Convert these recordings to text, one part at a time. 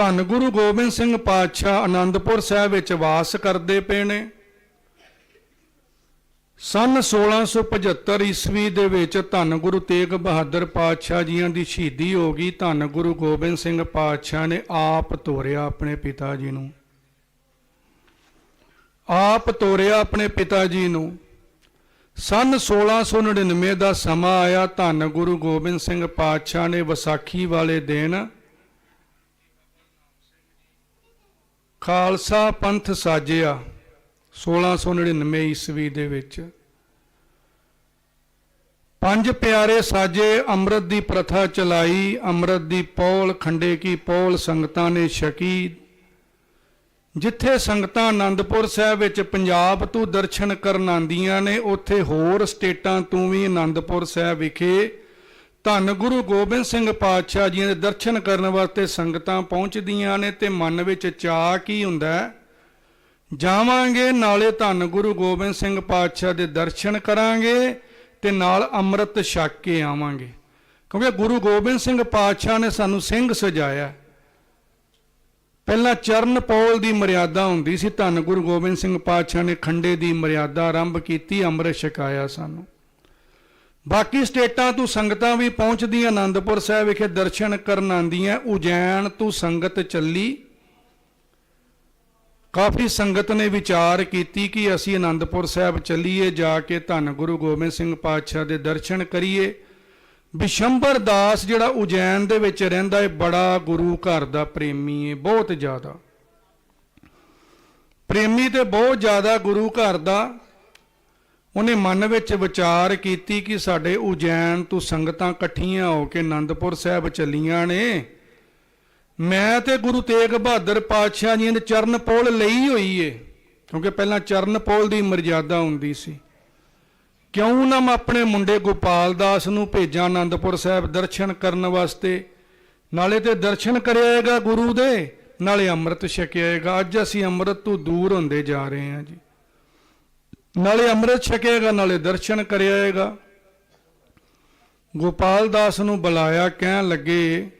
ਧੰਨ ਗੁਰੂ ਗੋਬਿੰਦ ਸਿੰਘ ਪਾਤਸ਼ਾਹ ਆਨੰਦਪੁਰ ਸਾਹਿਬ ਵਿੱਚ ਵਾਸ ਕਰਦੇ ਪਏ ਨੇ। ਸਨ 1675 ਈਸਵੀ ਦੇ ਵਿੱਚ ਧੰਨ ਗੁਰੂ ਤੇਗ ਬਹਾਦਰ ਪਾਤਸ਼ਾਹ ਜੀਆਂ ਦੀ ਸ਼ਹੀਦੀ ਹੋ ਗਈ। ਧੰਨ ਗੁਰੂ ਗੋਬਿੰਦ ਸਿੰਘ ਪਾਤਸ਼ਾਹ ਨੇ ਆਪ ਤੋਰਿਆ ਆਪਣੇ ਪਿਤਾ ਜੀ ਨੂੰ। ਆਪ ਤੋਰਿਆ ਆਪਣੇ ਪਿਤਾ ਜੀ ਨੂੰ। ਸਨ 1699 ਦਾ ਸਮਾਂ ਆਇਆ। ਧੰਨ ਗੁਰੂ ਗੋਬਿੰਦ ਸਿੰਘ ਪਾਤਸ਼ਾਹ ਨੇ ਵਿਸਾਖੀ ਵਾਲੇ ਦਿਨ ਖਾਲਸਾ ਪੰਥ ਸਾਜਿਆ 1699 ਈਸਵੀ ਦੇ ਵਿੱਚ। ਪੰਜ ਪਿਆਰੇ ਸਾਜੇ ਅੰਮ੍ਰਿਤ ਦੀ ਪ੍ਰਥਾ ਚਲਾਈ, ਅੰਮ੍ਰਿਤ ਦੀ ਪੌਲ, ਖੰਡੇ ਕੀ ਪੌਲ ਸੰਗਤਾਂ ਨੇ ਛਕੀ। ਜਿੱਥੇ ਸੰਗਤਾਂ ਆਨੰਦਪੁਰ ਸਾਹਿਬ ਵਿੱਚ ਪੰਜਾਬ ਤੋਂ ਦਰਸ਼ਨ ਕਰਨ ਆਂਦੀਆਂ ਨੇ, ਉੱਥੇ ਹੋਰ ਸਟੇਟਾਂ ਤੋਂ ਵੀ ਆਨੰਦਪੁਰ ਸਾਹਿਬ ਵਿਖੇ ਧੰਨ ਗੁਰੂ ਗੋਬਿੰਦ ਸਿੰਘ ਪਾਤਸ਼ਾਹ ਜੀ ਦੇ ਦਰਸ਼ਨ ਕਰਨ ਵਾਸਤੇ ਸੰਗਤਾਂ ਪਹੁੰਚਦੀਆਂ ਨੇ ਤੇ ਮਨ ਵਿੱਚ ਚਾਹ ਕੀ ਹੁੰਦਾ ਜਾਵਾਂਗੇ, ਨਾਲੇ ਧੰਨ ਗੁਰੂ ਗੋਬਿੰਦ ਸਿੰਘ ਪਾਤਸ਼ਾਹ ਦੇ ਦਰਸ਼ਨ ਕਰਾਂਗੇ ਤੇ ਨਾਲ ਅੰਮ੍ਰਿਤ ਛਕ ਕੇ ਆਵਾਂਗੇ। ਕਿਉਂਕਿ ਗੁਰੂ ਗੋਬਿੰਦ ਸਿੰਘ ਪਾਤਸ਼ਾਹ ਨੇ ਸਾਨੂੰ ਸਿੰਘ ਸਜਾਇਆ। ਪਹਿਲਾਂ ਚਰਨ ਪੌਲ ਦੀ ਮਰਿਆਦਾ ਹੁੰਦੀ ਸੀ, ਧੰਨ ਗੁਰੂ ਗੋਬਿੰਦ ਸਿੰਘ ਪਾਤਸ਼ਾਹ ਨੇ ਖੰਡੇ ਦੀ ਮਰਿਆਦਾ ਆਰੰਭ ਕੀਤੀ, ਅੰਮ੍ਰਿਤ ਛਕਾਇਆ ਸਾਨੂੰ। ਬਾਕੀ ਸਟੇਟਾਂ ਤੋਂ ਸੰਗਤਾਂ ਵੀ ਪਹੁੰਚਦੀਆਂ। ਆਨੰਦਪੁਰ ਸਾਹਿਬ ਵਿਖੇ ਦਰਸ਼ਨ ਕਰਨ ਆਉਂਦੀਆਂ। ਉਜੈਨ ਤੋਂ ਸੰਗਤ ਚੱਲੀ। ਕਾਫੀ ਸੰਗਤ ਨੇ ਵਿਚਾਰ ਕੀਤੀ ਕਿ ਅਸੀਂ ਆਨੰਦਪੁਰ ਸਾਹਿਬ ਚੱਲੀਏ, ਜਾ ਕੇ ਧੰਨ ਗੁਰੂ ਗੋਬਿੰਦ ਸਿੰਘ ਪਾਤਸ਼ਾਹ ਦੇ ਦਰਸ਼ਨ ਕਰੀਏ। ਬਿਸ਼ੰਬਰ ਦਾਸ ਜਿਹੜਾ ਉਜੈਨ ਦੇ ਵਿੱਚ ਰਹਿੰਦਾ ਹੈ, ਬੜਾ ਗੁਰੂ ਘਰ ਦਾ ਪ੍ਰੇਮੀ ਹੈ ਬਹੁਤ ਜ਼ਿਆਦਾ। ਪ੍ਰੇਮੀ ਤੇ ਬਹੁਤ ਜ਼ਿਆਦਾ ਗੁਰੂ ਘਰ ਦਾ। ਉਹਨੇ ਮਨ ਵਿੱਚ ਵਿਚਾਰ ਕੀਤੀ ਕਿ ਸਾਡੇ ਉਜੈਨ ਤੋਂ ਸੰਗਤਾਂ ਇਕੱਠੀਆਂ ਹੋ ਕੇ ਆਨੰਦਪੁਰ ਸਾਹਿਬ ਚੱਲੀਆਂ ਨੇ। ਮੈਂ ਤੇ ਗੁਰੂ ਤੇਗ ਬਹਾਦਰ ਪਾਤਸ਼ਾਹ ਜੀ ਦੇ ਚਰਨ ਪੋਲ ਲਈ ਹੋਈ ਏ, ਕਿਉਂਕਿ ਪਹਿਲਾਂ ਚਰਨ ਪੋਲ ਦੀ ਮਰਜ਼ਾਦਾ ਹੁੰਦੀ ਸੀ। ਕਿਉਂ ਨਾ ਮੈਂ ਆਪਣੇ ਮੁੰਡੇ ਗੋਪਾਲ ਦਾਸ ਨੂੰ ਭੇਜਾਂ ਆਨੰਦਪੁਰ ਸਾਹਿਬ ਦਰਸ਼ਨ ਕਰਨ ਵਾਸਤੇ? ਨਾਲੇ ਤੇ ਦਰਸ਼ਨ ਕਰਿਆਏਗਾ ਗੁਰੂ ਦੇ, ਨਾਲੇ ਅੰਮ੍ਰਿਤ ਛਕਿਆਏਗਾ। ਅੱਜ ਅਸੀਂ ਅੰਮ੍ਰਿਤ ਤੋਂ ਦੂਰ ਹੁੰਦੇ ਜਾ ਰਹੇ ਹਾਂ ਜੀ। ਨਾਲੇ ਅੰਮ੍ਰਿਤ ਛਕੇਗਾ, ਨਾਲੇ ਦਰਸ਼ਨ ਕਰਿਆਏਗਾ। ਗੋਪਾਲ ਦਾਸ ਨੂੰ ਬੁਲਾਇਆ, ਕਹਿਣ ਲੱਗੇ,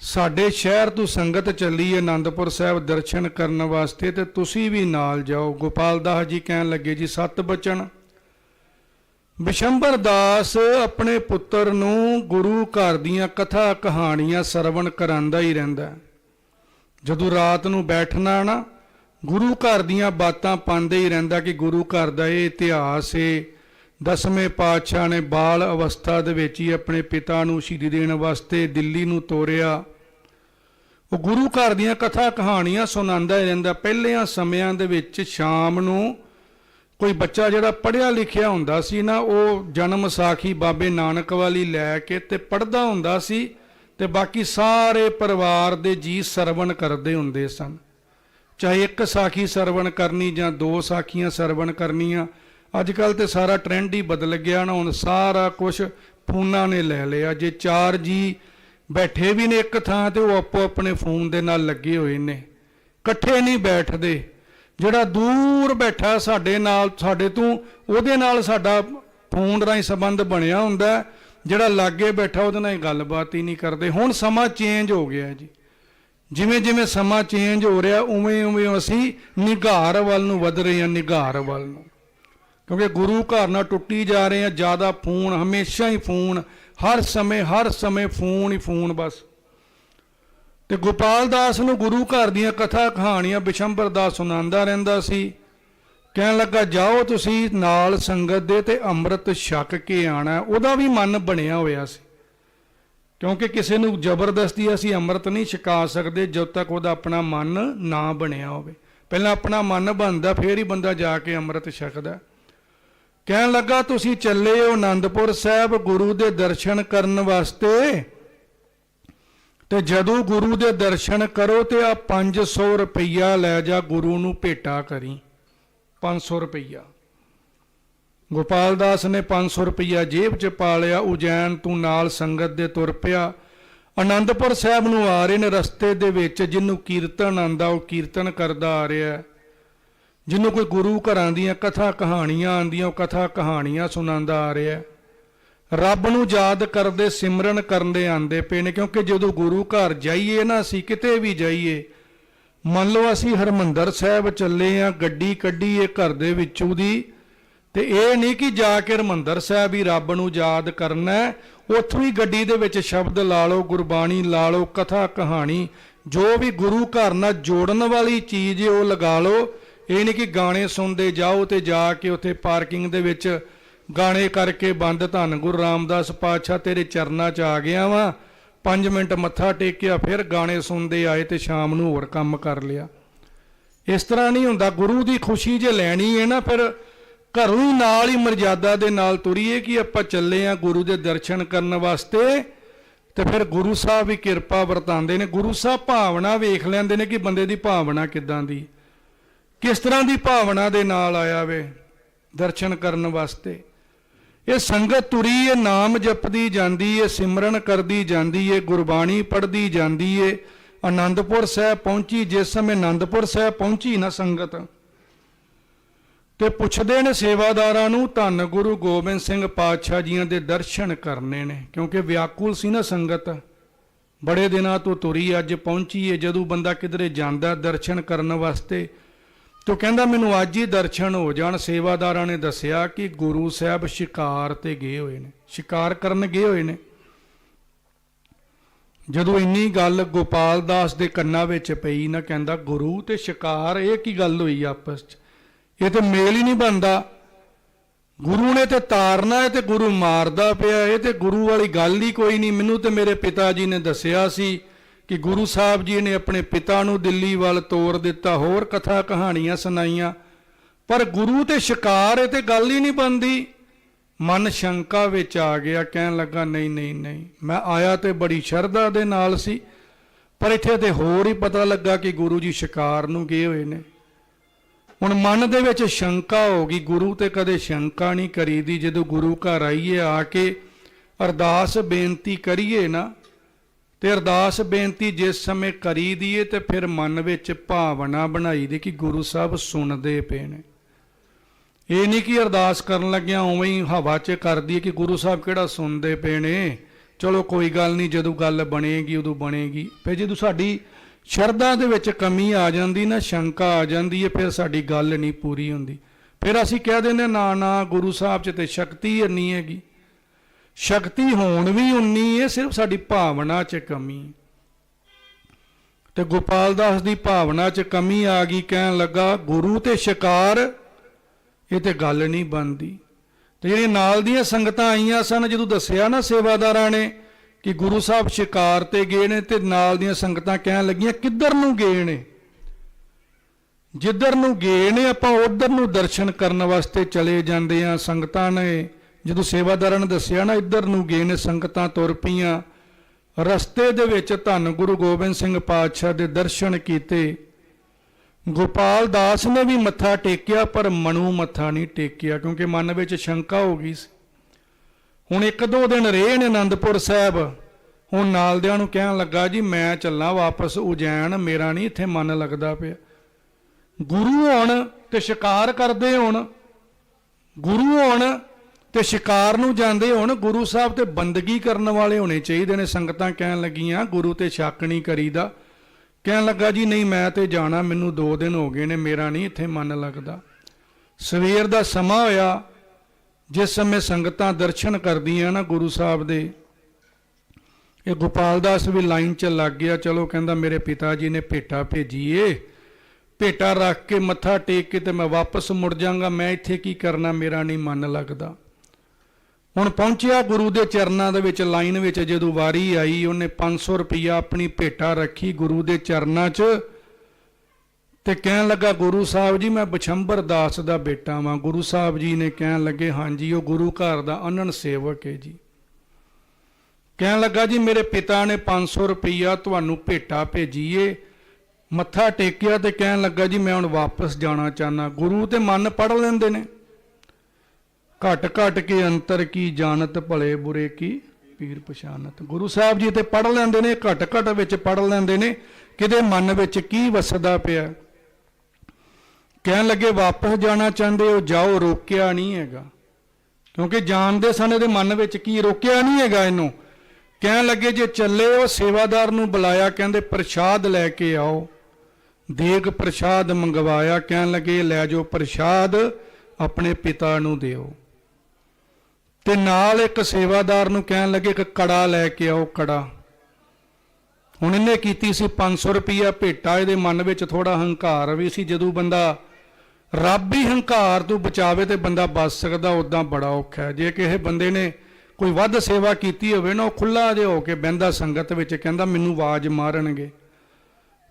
ਸਾਡੇ ਸ਼ਹਿਰ ਤੋਂ ਸੰਗਤ ਚੱਲੀ ਹੈ ਆਨੰਦਪੁਰ ਸਾਹਿਬ ਦਰਸ਼ਨ ਕਰਨ ਵਾਸਤੇ, ਤੇ ਤੁਸੀਂ ਵੀ ਨਾਲ ਜਾਓ। ਗੋਪਾਲ ਦਾਸ ਜੀ ਕਹਿਣ ਲੱਗੇ, ਜੀ, ਸਤ ਬਚਨ। ਬਿਸ਼ੰਬਰ ਦਾਸ ਆਪਣੇ ਪੁੱਤਰ ਨੂੰ ਗੁਰੂ ਘਰ ਦੀਆਂ ਕਥਾ ਕਹਾਣੀਆਂ ਸਰਵਣ ਕਰਾਂਦਾ ਹੀ ਰਹਿੰਦਾ। ਜਦੋਂ ਰਾਤ ਨੂੰ ਬੈਠਣਾ ਨਾ ਗੁਰੂ ਘਰ ਦੀਆਂ ਬਾਤਾਂ ਪਾਉਂਦੇ ਹੀ ਰਹਿੰਦਾ ਕਿ ਗੁਰੂ ਘਰ ਦਾ ਇਹ ਇਤਿਹਾਸ ਏ। ਦਸਵੇਂ ਪਾਤਸ਼ਾਹ ਨੇ ਬਾਲ ਅਵਸਥਾ ਦੇ ਵਿੱਚ ਹੀ ਆਪਣੇ ਪਿਤਾ ਨੂੰ ਸ਼ਹੀਦੀ ਦੇਣ ਵਾਸਤੇ ਦਿੱਲੀ ਨੂੰ ਤੋਰਿਆ। ਉਹ ਗੁਰੂ ਘਰ ਦੀਆਂ ਕਥਾ ਕਹਾਣੀਆਂ ਸੁਣਾਉਂਦਾ ਹੀ ਰਹਿੰਦਾ। ਪਹਿਲਿਆਂ ਸਮਿਆਂ ਦੇ ਵਿੱਚ ਸ਼ਾਮ ਨੂੰ ਕੋਈ ਬੱਚਾ ਜਿਹੜਾ ਪੜ੍ਹਿਆ ਲਿਖਿਆ ਹੁੰਦਾ ਸੀ ਨਾ, ਉਹ ਜਨਮ ਸਾਖੀ ਬਾਬੇ ਨਾਨਕ ਵਾਲੀ ਲੈ ਕੇ ਤੇ ਪੜ੍ਹਦਾ ਹੁੰਦਾ ਸੀ ਤੇ ਬਾਕੀ ਸਾਰੇ ਪਰਿਵਾਰ ਦੇ ਜੀ ਸਰਵਣ ਕਰਦੇ ਹੁੰਦੇ ਸਨ। ਚਾਹੇ ਇੱਕ ਸਾਖੀ ਸਰਵਣ ਕਰਨੀ ਜਾਂ ਦੋ ਸਾਖੀਆਂ ਸਰਵਣ ਕਰਨੀਆਂ ਅੱਜ ਕੱਲ ਤੇ ਸਾਰਾ ਟ੍ਰੈਂਡ ਹੀ ਬਦਲ ਗਿਆ ਨਾ, ਹੁਣ ਸਾਰਾ ਕੁਝ ਫੋਨਾਂ ਨੇ ਲੈ ਲਿਆ। ਜੇ ਚਾਰ ਜੀ ਬੈਠੇ ਵੀ ਨੇ ਇੱਕ ਥਾਂ ਤੇ, ਉਹ ਆਪੋ ਆਪਣੇ ਫੋਨ ਦੇ ਨਾਲ ਲੱਗੇ ਹੋਏ ਨੇ। ਇਕੱਠੇ ਨਹੀਂ ਬੈਠਦੇ। ਜਿਹੜਾ ਦੂਰ ਬੈਠਾ ਸਾਡੇ ਨਾਲ, ਸਾਡੇ ਤੋਂ, ਉਹਦੇ ਨਾਲ ਸਾਡਾ ਫੋਨ ਰਾਹੀਂ ਸੰਬੰਧ ਬਣਿਆ ਹੁੰਦਾ। ਜਿਹੜਾ ਲਾਗੇ ਬੈਠਾ, ਉਹਦੇ ਨਾਲ ਹੀ ਗੱਲਬਾਤ ਹੀ ਨਹੀਂ ਕਰਦੇ। ਹੁਣ ਸਮਾਂ ਚੇਂਜ ਹੋ ਗਿਆ ਜੀ। ਜਿਵੇਂ ਜਿਵੇਂ ਸਮਾਂ ਚੇਂਜ ਹੋ ਰਿਹਾ, ਉਵੇਂ ਉਵੇਂ ਅਸੀਂ ਨਿਗਾਰ ਵੱਲ ਨੂੰ ਵੱਧ ਰਹੇ ਹਾਂ ਨਿਗਾਰ ਵੱਲ ਨੂੰ। ਕਿਉਂਕਿ ਗੁਰੂ ਘਰ ਨਾਲ ਟੁੱਟੀ ਜਾ ਰਹੇ ਆ ਜ਼ਿਆਦਾ ਫੋਨ, ਹਮੇਸ਼ਾ ਹੀ ਫੋਨ, ਹਰ ਸਮੇਂ ਹਰ ਸਮੇਂ ਫੋਨ ਹੀ ਫੋਨ ਬਸ। ਤੇ ਗੋਪਾਲ ਦਾਸ ਨੂੰ ਗੁਰੂ ਘਰ ਦੀਆਂ ਕਥਾ ਕਹਾਣੀਆਂ ਬਿਸ਼ੰਬਰ ਦਾਸ ਸੁਣਾਉਂਦਾ ਰਹਿੰਦਾ ਸੀ। ਕਹਿਣ ਲੱਗਾ, ਜਾਓ ਤੁਸੀਂ ਨਾਲ ਸੰਗਤ ਦੇ ਤੇ ਅੰਮ੍ਰਿਤ ਛਕ ਕੇ ਆਣਾ ਉਹਦਾ ਵੀ ਮਨ ਬਣਿਆ ਹੋਇਆ ਸੀ। ਕਿਉਂਕਿ ਕਿਸੇ ਨੂੰ ਜ਼ਬਰਦਸਤੀ ਅਸੀਂ ਅੰਮ੍ਰਿਤ ਨਹੀਂ ਛਕਾ ਸਕਦੇ ਜਦ ਤੱਕ ਉਹਦਾ ਆਪਣਾ ਮਨ ਨਾ ਬਣਿਆ ਹੋਵੇ। ਪਹਿਲਾਂ ਆਪਣਾ ਮਨ ਬਣਦਾ, ਫੇਰ ਹੀ ਬੰਦਾ ਜਾ ਕੇ ਅੰਮ੍ਰਿਤ ਛਕਦਾ। ਕਹਿਣ ਲੱਗਾ, ਤੁਸੀਂ ਚੱਲੇ ਹੋ ਆਨੰਦਪੁਰ ਸਾਹਿਬ ਗੁਰੂ ਦੇ ਦਰਸ਼ਨ ਕਰਨ ਵਾਸਤੇ। ਤੇ ਜਦੋਂ ਗੁਰੂ ਦੇ ਦਰਸ਼ਨ ਕਰੋ ਤੇ ਆ 500 ਰੁਪਈਆ ਲੈ ਜਾ, ਗੁਰੂ ਨੂੰ ਭੇਟਾ ਕਰੀ। 500 ਰੁਪਈਆ। ਗੋਪਾਲ ਦਾਸ ਨੇ 500 ਰੁਪਈਆ ਜੇਬ 'ਚ ਪਾ ਲਿਆ, ਉਜੈਨ ਤੂੰ ਨਾਲ ਸੰਗਤ ਦੇ ਤੁਰ ਪਿਆ। ਆਨੰਦਪੁਰ ਸਾਹਿਬ ਨੂੰ ਆ ਰਹੇ ਨੇ ਰਸਤੇ ਦੇ ਵਿੱਚ ਜਿਹਨੂੰ ਕੀਰਤਨ ਆਂਦਾ, ਉਹ ਕੀਰਤਨ ਕਰਦਾ ਆ ਰਿਹਾ ਜਿਹਨੂੰ ਕੋਈ ਗੁਰੂ ਘਰਾਂ ਦੀਆਂ ਕਥਾ ਕਹਾਣੀਆਂ ਆਂਦੀਆਂ, ਉਹ ਕਥਾ ਕਹਾਣੀਆਂ ਸੁਣਾਉਂਦਾ ਆ ਰਿਹਾ ਰੱਬ ਨੂੰ ਯਾਦ ਕਰਦੇ, ਸਿਮਰਨ ਕਰਨ ਦੇ ਆਂਦੇ ਪਏ ਨੇ, ਕਿਉਂਕਿ ਜਦੋਂ ਗੁਰੂ ਘਰ ਜਾਈਏ ਨਾ, ਅਸੀਂ ਕਿਤੇ ਵੀ ਜਾਈਏ, ਮੰਨ ਲਓ ਅਸੀਂ ਹਰਮੰਦਰ ਸਾਹਿਬ ਚੱਲੇ ਆ, ਗੱਡੀ ਕੱਢੀਏ ਘਰ ਦੇ ਵਿੱਚੋਂ ਦੀ ਤੇ ਇਹ ਨਹੀਂ ਕਿ ਜਾ ਕੇ ਹਰਮੰਦਰ ਸਾਹਿਬ ਹੀ ਰੱਬ ਨੂੰ ਯਾਦ ਕਰਨਾ ਉੱਥੋਂ ਹੀ ਗੱਡੀ ਦੇ ਵਿੱਚ ਸ਼ਬਦ ਲਾ ਲਓ, ਗੁਰਬਾਣੀ ਲਾ ਲਓ, ਕਥਾ, ਕਹਾਣੀ, ਜੋ ਵੀ ਗੁਰੂ ਘਰ ਨਾਲ ਜੋੜਨ ਵਾਲੀ ਚੀਜ਼ ਹੈ, ਉਹ ਲਗਾ ਲਓ। ਇਹ ਨਹੀਂ ਕਿ ਗਾਣੇ ਸੁਣਦੇ ਜਾਓ ਤੇ ਜਾ ਕੇ ਉੱਥੇ ਪਾਰਕਿੰਗ ਦੇ ਵਿੱਚ ਗਾਣੇ ਕਰਕੇ ਬੰਦ ਧੰਨ ਗੁਰੂ ਰਾਮਦਾਸ ਪਾਤਸ਼ਾਹ ਤੇਰੇ ਚਰਨਾਂ 'ਚ ਆ ਗਿਆ ਵਾਂ। 5 ਮਿੰਟ ਮੱਥਾ ਟੇਕਿਆ, ਫਿਰ ਗਾਣੇ ਸੁਣਦੇ ਆਏ ਤੇ ਸ਼ਾਮ ਨੂੰ ਹੋਰ ਕੰਮ ਕਰ ਲਿਆ। ਇਸ ਤਰ੍ਹਾਂ ਨਹੀਂ ਹੁੰਦਾ, ਗੁਰੂ ਦੀ ਖੁਸ਼ੀ ਜੇ ਲੈਣੀ ਹੈ ਨਾ, ਫਿਰ ਘਰੋਂ ਹੀ ਨਾਲ ਹੀ ਮਰਜ਼ਾਦਾ ਦੇ ਨਾਲ ਤੁਰੀਏ ਕਿ ਆਪਾਂ ਚੱਲੇ ਆ ਗੁਰੂ ਦੇ ਦਰਸ਼ਨ ਕਰਨ ਵਾਸਤੇ। ਤੇ ਫਿਰ ਗੁਰੂ ਸਾਹਿਬ ਵੀ ਕਿਰਪਾ ਵਰਤਾਉਂਦੇ ਨੇ। ਗੁਰੂ ਸਾਹਿਬ ਭਾਵਨਾ ਵੇਖ ਲੈਂਦੇ ਨੇ ਕਿ ਬੰਦੇ ਦੀ ਭਾਵਨਾ ਕਿੱਦਾਂ ਦੀ। ਕਿਸ ਤਰ੍ਹਾਂ ਦੀ ਭਾਵਨਾ ਦੇ ਨਾਲ ਆਇਆ ਵੇ ਦਰਸ਼ਨ ਕਰਨ ਵਾਸਤੇ। ਇਹ ਸੰਗਤ ਤੁਰੀ, ਇਹ ਨਾਮ ਜਪਦੀ ਜਾਂਦੀ ਏ ਸਿਮਰਨ ਕਰਦੀ ਜਾਂਦੀ ਏ ਗੁਰਬਾਣੀ ਪੜ੍ਹਦੀ ਜਾਂਦੀ ਏ। ਆਨੰਦਪੁਰ ਸਾਹਿਬ ਪਹੁੰਚੀ, ਜਿਸ ਸਮੇਂ ਆਨੰਦਪੁਰ ਸਾਹਿਬ ਪਹੁੰਚੀ ਨਾ ਸੰਗਤ। ਤੇ ਪੁੱਛਦੇ ਨੇ ਸੇਵਾਦਾਰਾਂ ਨੂੰ, ਧੰਨ ਗੁਰੂ ਗੋਬਿੰਦ ਸਿੰਘ ਪਾਤਸ਼ਾਹ ਜੀਆਂ ਦੇ ਦਰਸ਼ਨ ਕਰਨੇ ਨੇ, ਕਿਉਂਕਿ ਵਿਆਕੁਲ ਸੀ ਨਾ ਸੰਗਤ। ਬੜੇ ਦਿਨਾਂ ਤੋਂ ਤੁਰੀ ਅੱਜ ਪਹੁੰਚੀ ਏ, ਜਦੋਂ ਬੰਦਾ ਕਿਧਰੇ ਜਾਂਦਾ ਦਰਸ਼ਨ ਕਰਨ ਵਾਸਤੇ। ਤੋ ਕਹਿੰਦਾ, ਮੈਨੂੰ ਅੱਜ ਹੀ ਦਰਸ਼ਨ ਹੋ ਜਾਣ। ਸੇਵਾਦਾਰਾਂ ਨੇ ਦੱਸਿਆ ਕਿ ਗੁਰੂ ਸਾਹਿਬ ਸ਼ਿਕਾਰ ਤੇ ਗਏ ਹੋਏ ਨੇ, ਸ਼ਿਕਾਰ ਕਰਨ ਗਏ ਹੋਏ ਨੇ। ਜਦੋਂ ਇੰਨੀ ਗੱਲ ਗੋਪਾਲ ਦਾਸ ਦੇ ਕੰਨਾਂ ਵਿੱਚ ਪਈ ਨਾ, ਕਹਿੰਦਾ, ਗੁਰੂ ਤੇ ਸ਼ਿਕਾਰ, ਇਹ ਕੀ ਗੱਲ ਹੋਈ ਆਪਸ 'ਚ? ਇਹ ਤੇ ਮੇਲ ਹੀ ਨਹੀਂ ਬਣਦਾ। ਗੁਰੂ ਨੇ ਤੇ ਤਾਰਨਾ ਹੈ ਤੇ ਗੁਰੂ ਮਾਰਦਾ ਪਿਆ ਇਹ ਤੇ ਗੁਰੂ ਵਾਲੀ ਗੱਲ ਹੀ ਕੋਈ ਨਹੀਂ। ਮੈਨੂੰ ਤੇ ਮੇਰੇ ਪਿਤਾ ਜੀ ਨੇ ਦੱਸਿਆ ਸੀ ਕਿ ਗੁਰੂ ਸਾਹਿਬ ਜੀ ਨੇ ਆਪਣੇ ਪਿਤਾ ਨੂੰ ਦਿੱਲੀ ਵੱਲ ਤੋਰ ਦਿੱਤਾ। ਹੋਰ ਕਥਾ ਕਹਾਣੀਆਂ ਸੁਣਾਈਆਂ। ਪਰ ਗੁਰੂ ਤੇ ਸ਼ਿਕਾਰ ਇਹ ਤੇ ਗੱਲ ਹੀ ਨਹੀਂ ਬਣਦੀ। ਮਨ ਸ਼ੰਕਾ ਵਿੱਚ ਆ ਗਿਆ। ਕਹਿਣ ਲੱਗਾ, ਨਹੀਂ ਨਹੀਂ ਨਹੀਂ। ਮੈਂ ਆਇਆ ਤੇ ਬੜੀ ਸ਼ਰਧਾ ਦੇ ਨਾਲ ਸੀ। ਪਰ ਇੱਥੇ ਤੇ ਹੋਰ ਹੀ ਪਤਾ ਲੱਗਾ ਕਿ ਗੁਰੂ ਜੀ ਸ਼ਿਕਾਰ ਨੂੰ ਗਏ ਹੋਏ ਨੇ। ਹੁਣ ਮਨ ਦੇ ਵਿੱਚ ਸ਼ੰਕਾ ਹੋ ਗਈ, ਗੁਰੂ ਤੇ ਕਦੇ ਸ਼ੰਕਾ ਨਹੀਂ ਕਰੀਦੀ, ਜਦੋਂ ਗੁਰੂ ਘਰ ਆਈਏ, ਆ ਕੇ ਅਰਦਾਸ ਬੇਨਤੀ ਕਰੀਏ ਨਾ, ਤੇ ਅਰਦਾਸ ਬੇਨਤੀ ਜਿਸ ਸਮੇਂ ਕਰੀ ਦੀਏ ਤੇ ਫਿਰ ਮਨ ਵਿੱਚ ਭਾਵਨਾ ਬਣਾਈ ਦੀ ਕਿ ਗੁਰੂ ਸਾਹਿਬ ਸੁਣਦੇ ਪਏ ਨੇ। ਇਹ ਨਹੀਂ ਕਿ ਅਰਦਾਸ ਕਰਨ ਲੱਗਿਆ ਉਵੇਂ ਹੀ ਹਵਾ 'ਚ ਕਰਦੀ ਹੈ ਕਿ ਗੁਰੂ ਸਾਹਿਬ ਕਿਹੜਾ ਸੁਣਦੇ ਪਏ ਨੇ। ਚਲੋ ਕੋਈ ਗੱਲ ਨਹੀਂ, ਜਦੋਂ ਗੱਲ ਬਣੇਗੀ, ਉਦੋਂ ਬਣੇਗੀ। ਫਿਰ ਜਦੋਂ ਸਾਡੀ ਸ਼ਰਧਾ ਦੇ ਵਿੱਚ ਕਮੀ ਆ ਜਾਂਦੀ, ਨਾ ਸ਼ੰਕਾ ਆ ਜਾਂਦੀ ਹੈ, ਫਿਰ ਸਾਡੀ ਗੱਲ ਨਹੀਂ ਪੂਰੀ ਹੁੰਦੀ। ਫਿਰ ਅਸੀਂ ਕਹਿ ਦਿੰਦੇ, ਨਾ ਨਾ, ਗੁਰੂ ਸਾਹਿਬ 'ਚ ਤੇ ਸ਼ਕਤੀ ਇੰਨੀ ਹੈਗੀ। ਸ਼ਕਤੀ ਹੋਣ ਵੀ ਉਨੀ ਹੈ, ਸਿਰਫ ਸਾਡੀ ਭਾਵਨਾ 'ਚ ਕਮੀ। ਤੇ ਗੋਪਾਲ ਦਾਸ ਦੀ ਭਾਵਨਾ 'ਚ ਕਮੀ ਆ ਗਈ, ਕਹਿਣ ਲੱਗਾ, ਗੁਰੂ ਤੇ ਸ਼ਿਕਾਰ, ਇਹ ਤੇ ਗੱਲ ਨਹੀਂ ਬਣਦੀ। ਤੇ ਜਿਹੜੀਆਂ ਨਾਲ ਦੀਆਂ ਸੰਗਤਾਂ ਆਈਆਂ ਸਨ, ਜਦੋਂ ਦੱਸਿਆ ਨਾ ਸੇਵਾਦਾਰਾਂ ਨੇ ਕਿ ਗੁਰੂ ਸਾਹਿਬ ਸ਼ਿਕਾਰ ਤੇ ਗਏ ਨੇ ਤੇ ਨਾਲ ਦੀਆਂ ਸੰਗਤਾਂ ਕਹਿਣ ਲੱਗੀਆਂ, ਕਿੱਧਰ ਨੂੰ ਗਏ ਨੇ? ਜਿੱਧਰ ਨੂੰ ਗਏ ਨੇ, ਆਪਾਂ ਉਧਰ ਨੂੰ ਦਰਸ਼ਨ ਕਰਨ ਵਾਸਤੇ ਚਲੇ ਜਾਂਦੇ ਆ ਸੰਗਤਾਂ ਨੇ ਜਦੋਂ ਸੇਵਾਦਾਰਾਂ ਨੇ ਦੱਸਿਆ ਨਾ, ਇੱਧਰ ਨੂੰ ਗਏ ਨੇ, ਸੰਗਤਾਂ ਤੁਰ ਪਈਆਂ। ਰਸਤੇ ਦੇ ਵਿੱਚ ਧੰਨ ਗੁਰੂ ਗੋਬਿੰਦ ਸਿੰਘ ਪਾਤਸ਼ਾਹ ਦੇ ਦਰਸ਼ਨ ਕੀਤੇ। ਗੋਪਾਲ ਦਾਸ ਨੇ ਵੀ ਮੱਥਾ ਟੇਕਿਆ, ਪਰ ਮਨੂ ਮੱਥਾ ਨਹੀਂ ਟੇਕਿਆ, ਕਿਉਂਕਿ ਮਨ ਵਿੱਚ ਸ਼ੰਕਾ ਹੋ ਗਈ ਸੀ। ਹੁਣ ਇੱਕ ਦੋ ਦਿਨ ਰਹੇ ਨੇ ਆਨੰਦਪੁਰ ਸਾਹਿਬ। ਹੁਣ ਨਾਲਦਿਆਂ ਨੂੰ ਕਹਿਣ ਲੱਗਾ, ਜੀ, ਮੈਂ ਚੱਲਾਂ ਵਾਪਸ ਉਜੈਨ, ਮੇਰਾ ਨਹੀਂ ਇੱਥੇ ਮਨ ਲੱਗਦਾ ਪਿਆ। ਗੁਰੂ ਹੋਣ ਤੇ ਸ਼ਿਕਾਰ ਕਰਦੇ ਹੋਣ, ਗੁਰੂ ਹੋਣ ਤੇ ਸ਼ਿਕਾਰ ਨੂੰ ਜਾਂਦੇ ਹੋਣ, ਗੁਰੂ ਸਾਹਿਬ ਤੇ ਬੰਦਗੀ ਕਰਨ ਵਾਲੇ ਹੋਣੇ ਚਾਹੀਦੇ ਨੇ। ਸੰਗਤਾਂ ਕਹਿਣ ਲੱਗੀਆਂ, ਗੁਰੂ ਤੇ ਸ਼ੱਕ ਨਹੀਂ ਕਰੀਦਾ। ਕਹਿਣ ਲੱਗਾ, ਜੀ, ਨਹੀਂ, ਮੈਂ ਤੇ ਜਾਣਾ, ਮੈਨੂੰ 2 ਦਿਨ ਹੋ ਗਏ ਨੇ, ਮੇਰਾ ਨਹੀਂ ਇੱਥੇ ਮਨ ਲੱਗਦਾ। ਸਵੇਰ ਦਾ ਸਮਾਂ ਹੋਇਆ ਜਿਸ ਸਮੇਂ ਸੰਗਤਾਂ ਦਰਸ਼ਨ ਕਰਦੀਆਂ ਨਾ ਗੁਰੂ ਸਾਹਿਬ ਦੇ, ਇਹ ਗੋਪਾਲ ਦਾਸ ਵੀ ਲਾਈਨ 'ਚ ਲੱਗ ਗਿਆ, ਚਲੋ ਕਹਿੰਦਾ ਮੇਰੇ ਪਿਤਾ ਜੀ ਨੇ ਭੇਟਾ ਭੇਜੀਏ। ਭੇਟਾ ਰੱਖ ਕੇ ਮੱਥਾ ਟੇਕ ਕੇ ਤੇ ਮੈਂ ਵਾਪਸ ਮੁੜ ਜਾਵਾਂਗਾ ਮੈਂ ਇੱਥੇ ਕੀ ਕਰਨਾ, ਮੇਰਾ ਨਹੀਂ ਮਨ ਲੱਗਦਾ। ਹੁਣ ਪਹੁੰਚਿਆ ਗੁਰੂ ਦੇ ਚਰਨਾਂ ਦੇ ਵਿੱਚ, ਲਾਈਨ ਵਿੱਚ ਜਦੋਂ ਵਾਰੀ ਆਈ, ਉਹਨੇ 500 ਰੁਪਈਆ ਆਪਣੀ ਭੇਟਾ ਰੱਖੀ ਗੁਰੂ ਦੇ ਚਰਨਾਂ 'ਚ। ਤੇ ਕਹਿਣ ਲੱਗਾ, ਗੁਰੂ ਸਾਹਿਬ ਜੀ, ਮੈਂ ਬਛੰਬਰ ਦਾਸ ਦਾ ਬੇਟਾ ਵਾਂ। ਗੁਰੂ ਸਾਹਿਬ ਜੀ ਨੇ ਕਹਿਣ ਲੱਗੇ, ਹਾਂਜੀ, ਉਹ ਗੁਰੂ ਘਰ ਦਾ ਅਨਨ ਸੇਵਕ ਹੈ ਜੀ। ਕਹਿਣ ਲੱਗਾ, ਜੀ, ਮੇਰੇ ਪਿਤਾ ਨੇ 500 ਰੁਪਈਆ ਤੁਹਾਨੂੰ ਭੇਟਾ ਭੇਜੀਏ। ਮੱਥਾ ਟੇਕਿਆ ਤੇ ਕਹਿਣ ਲੱਗਾ, ਜੀ, ਮੈਂ ਹੁਣ ਵਾਪਸ ਜਾਣਾ ਚਾਹਨਾ ਗੁਰੂ ਤੇ ਮਨ ਪੜ ਲੈਂਦੇ ਨੇ। ਘਟ ਘਟ ਕੇ ਅੰਤਰ ਕੀ ਜਾਣਤ, ਭਲੇ ਬੁਰੇ ਕੀ ਪੀਰ ਪਛਾਨਤ ਗੁਰੂ ਸਾਹਿਬ ਜੀ ਤੇ ਪੜ ਲੈਂਦੇ ਨੇ, ਘਟ ਘਟ ਵਿੱਚ ਪੜ ਲੈਂਦੇ ਨੇ, ਕਿਤੇ ਮਨ ਵਿੱਚ ਕੀ ਵਸਦਾ ਪਿਆ? ਕਹਿਣ ਲੱਗੇ, ਵਾਪਸ ਜਾਣਾ ਚਾਹੁੰਦੇ ਹੋ, ਜਾਓ, ਰੋਕਿਆ ਨਹੀਂ ਹੈਗਾ। ਕਿਉਂਕਿ ਜਾਣਦੇ ਸਨ ਇਹਦੇ ਮਨ ਵਿੱਚ ਕੀ, ਰੋਕਿਆ ਨਹੀਂ ਹੈਗਾ ਇਹਨੂੰ। ਕਹਿਣ ਲੱਗੇ, ਜੇ ਚੱਲੇ ਉਹ ਸੇਵਾਦਾਰ ਨੂੰ ਬੁਲਾਇਆ, ਕਹਿੰਦੇ, ਪ੍ਰਸ਼ਾਦ ਲੈ ਕੇ ਆਓ। ਦੇਗ ਪ੍ਰਸ਼ਾਦ ਮੰਗਵਾਇਆ, ਕਹਿਣ ਲੱਗੇ, ਲੈ ਜਾਓ, ਪ੍ਰਸ਼ਾਦ ਆਪਣੇ ਪਿਤਾ ਨੂੰ ਦਿਓ। ਤੇ ਨਾਲ ਇੱਕ ਸੇਵਾਦਾਰ ਨੂੰ ਕਹਿਣ ਲੱਗੇ, ਇੱਕ ਕੜਾ ਲੈ ਕੇ ਆਓ, ਕੜਾ। ਹੁਣ ਇਹਨੇ ਕੀਤੀ ਸੀ 500 ਰੁਪਈਆ ਭੇਟਾ, ਇਹਦੇ ਮਨ ਵਿੱਚ ਥੋੜਾ ਹੰਕਾਰ ਵੀ ਸੀ, ਜਦੋਂ ਬੰਦਾ ਰੱਬ ਹੀ ਹੰਕਾਰ ਤੋਂ ਬਚਾਵੇ ਤੇ ਬੰਦਾ ਬਚ ਸਕਦਾ ਉਦਾਂ ਬੜਾ ਔਖਾ ਹੈ। ਜੇ ਕਿਸੇ ਬੰਦੇ ਨੇ ਕੋਈ ਵੱਧ ਸੇਵਾ ਕੀਤੀ ਹੋਵੇ ਨਾ, ਉਹ ਖੁੱਲਾ ਜਿਹਾ ਹੋ ਕੇ ਬਹਿੰਦਾ ਸੰਗਤ ਵਿੱਚ, ਕਹਿੰਦਾ ਮੈਨੂੰ ਆਵਾਜ਼ ਮਾਰਨਗੇ।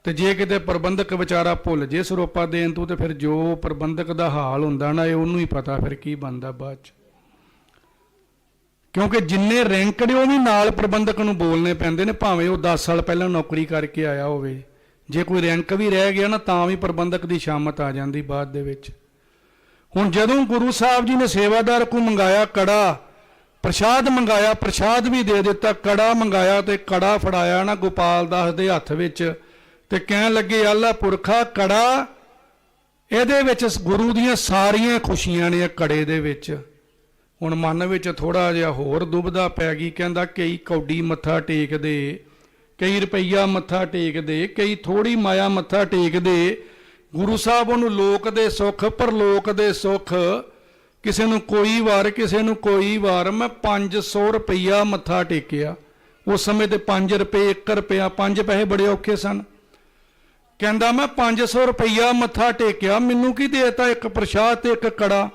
ਤੇ ਜੇ ਕਿਤੇ ਪ੍ਰਬੰਧਕ ਵਿਚਾਰਾ ਭੁੱਲ ਜੇ ਸਰੋਪਾ ਦੇਣ ਤੋਂ, ਤੇ ਫਿਰ ਜੋ ਪ੍ਰਬੰਧਕ ਦਾ ਹਾਲ ਹੁੰਦਾ ਨਾ, ਇਹ ਉਹਨੂੰ ਹੀ ਪਤਾ ਫਿਰ ਕੀ ਬਣਦਾ ਬਾਅਦ ਚ। ਕਿਉਂਕਿ ਜਿੰਨੇ ਰੈਂਕ ਨੇ, ਉਹ ਵੀ ਨਾਲ ਪ੍ਰਬੰਧਕ ਨੂੰ ਬੋਲਨੇ ਪੈਂਦੇ ਨੇ, ਭਾਵੇਂ ਉਹ 10 ਸਾਲ ਪਹਿਲਾਂ ਨੌਕਰੀ ਕਰਕੇ ਆਇਆ ਹੋਵੇ। ਜੇ ਕੋਈ ਰੈਂਕ ਵੀ ਰਹਿ ਗਿਆ ਨਾ, ਤਾਂ ਵੀ ਪ੍ਰਬੰਧਕ ਦੀ ਸ਼ਾਮਤ ਆ ਜਾਂਦੀ ਬਾਅਦ ਦੇ ਵਿੱਚ। ਹੁਣ ਜਦੋਂ ਗੁਰੂ ਸਾਹਿਬ ਜੀ ਨੇ ਸੇਵਾਦਾਰ ਕੋ ਮੰਗਾਇਆ ਕੜਾ, ਪ੍ਰਸ਼ਾਦ ਮੰਗਾਇਆ, ਪ੍ਰਸ਼ਾਦ ਵੀ ਦੇ ਦਿੱਤਾ, ਕੜਾ ਮੰਗਾਇਆ ਤੇ ਕੜਾ ਫੜਾਇਆ ਨਾ, ਗੋਪਾਲ ਦਾਸ ਦੇ ਹੱਥ ਵਿੱਚ ਤੇ ਕਹਿਣ ਲੱਗੇ ਆਲਾ ਪੁਰਖਾ, ਕੜਾ ਇਹਦੇ ਵਿੱਚ ਗੁਰੂ ਦੀਆਂ ਸਾਰੀਆਂ ਖੁਸ਼ੀਆਂ ਨੇ ਕੜੇ ਦੇ ਵਿੱਚ। ਹੁਣ ਮਨ ਵਿੱਚ ਥੋੜਾ ਜਿਹਾ ਹੋਰ ਦੁਬਦਾ ਪੈ ਗਈ, ਕਹਿੰਦਾ, ਕਈ ਕੌਡੀ ਮੱਥਾ ਟੇਕਦੇ ਕਈ ਰੁਪਈਆ ਮੱਥਾ ਟੇਕਦੇ ਕਈ ਥੋੜੀ ਮਾਇਆ ਮੱਥਾ ਟੇਕਦੇ ਗੁਰੂ ਸਾਹਿਬ ਉਹਨੂੰ ਲੋਕ ਦੇ ਸੁੱਖ, ਪਰਲੋਕ ਦੇ ਸੁੱਖ। ਕਿਸੇ ਨੂੰ ਕੋਈ ਵਾਰ, ਕਿਸੇ ਨੂੰ ਕੋਈ ਵਾਰ ਮੈਂ 500 ਰੁਪਈਆ ਮੱਥਾ ਟੇਕਿਆ। ਉਸ ਸਮੇਂ ਤੇ 5 ਰੁਪਏ 1 ਰੁਪਿਆ 5 ਪੈਸੇ ਬੜੇ ਔਖੇ ਸਨ। ਕਹਿੰਦਾ ਮੈਂ 500 ਰੁਪਈਆ ਮੱਥਾ ਟੇਕਿਆ, ਮੈਨੂੰ ਕੀ ਦੇਤਾ ਇੱਕ ਪ੍ਰਸ਼ਾਦ ਤੇ ਇੱਕ ਕੜਾ?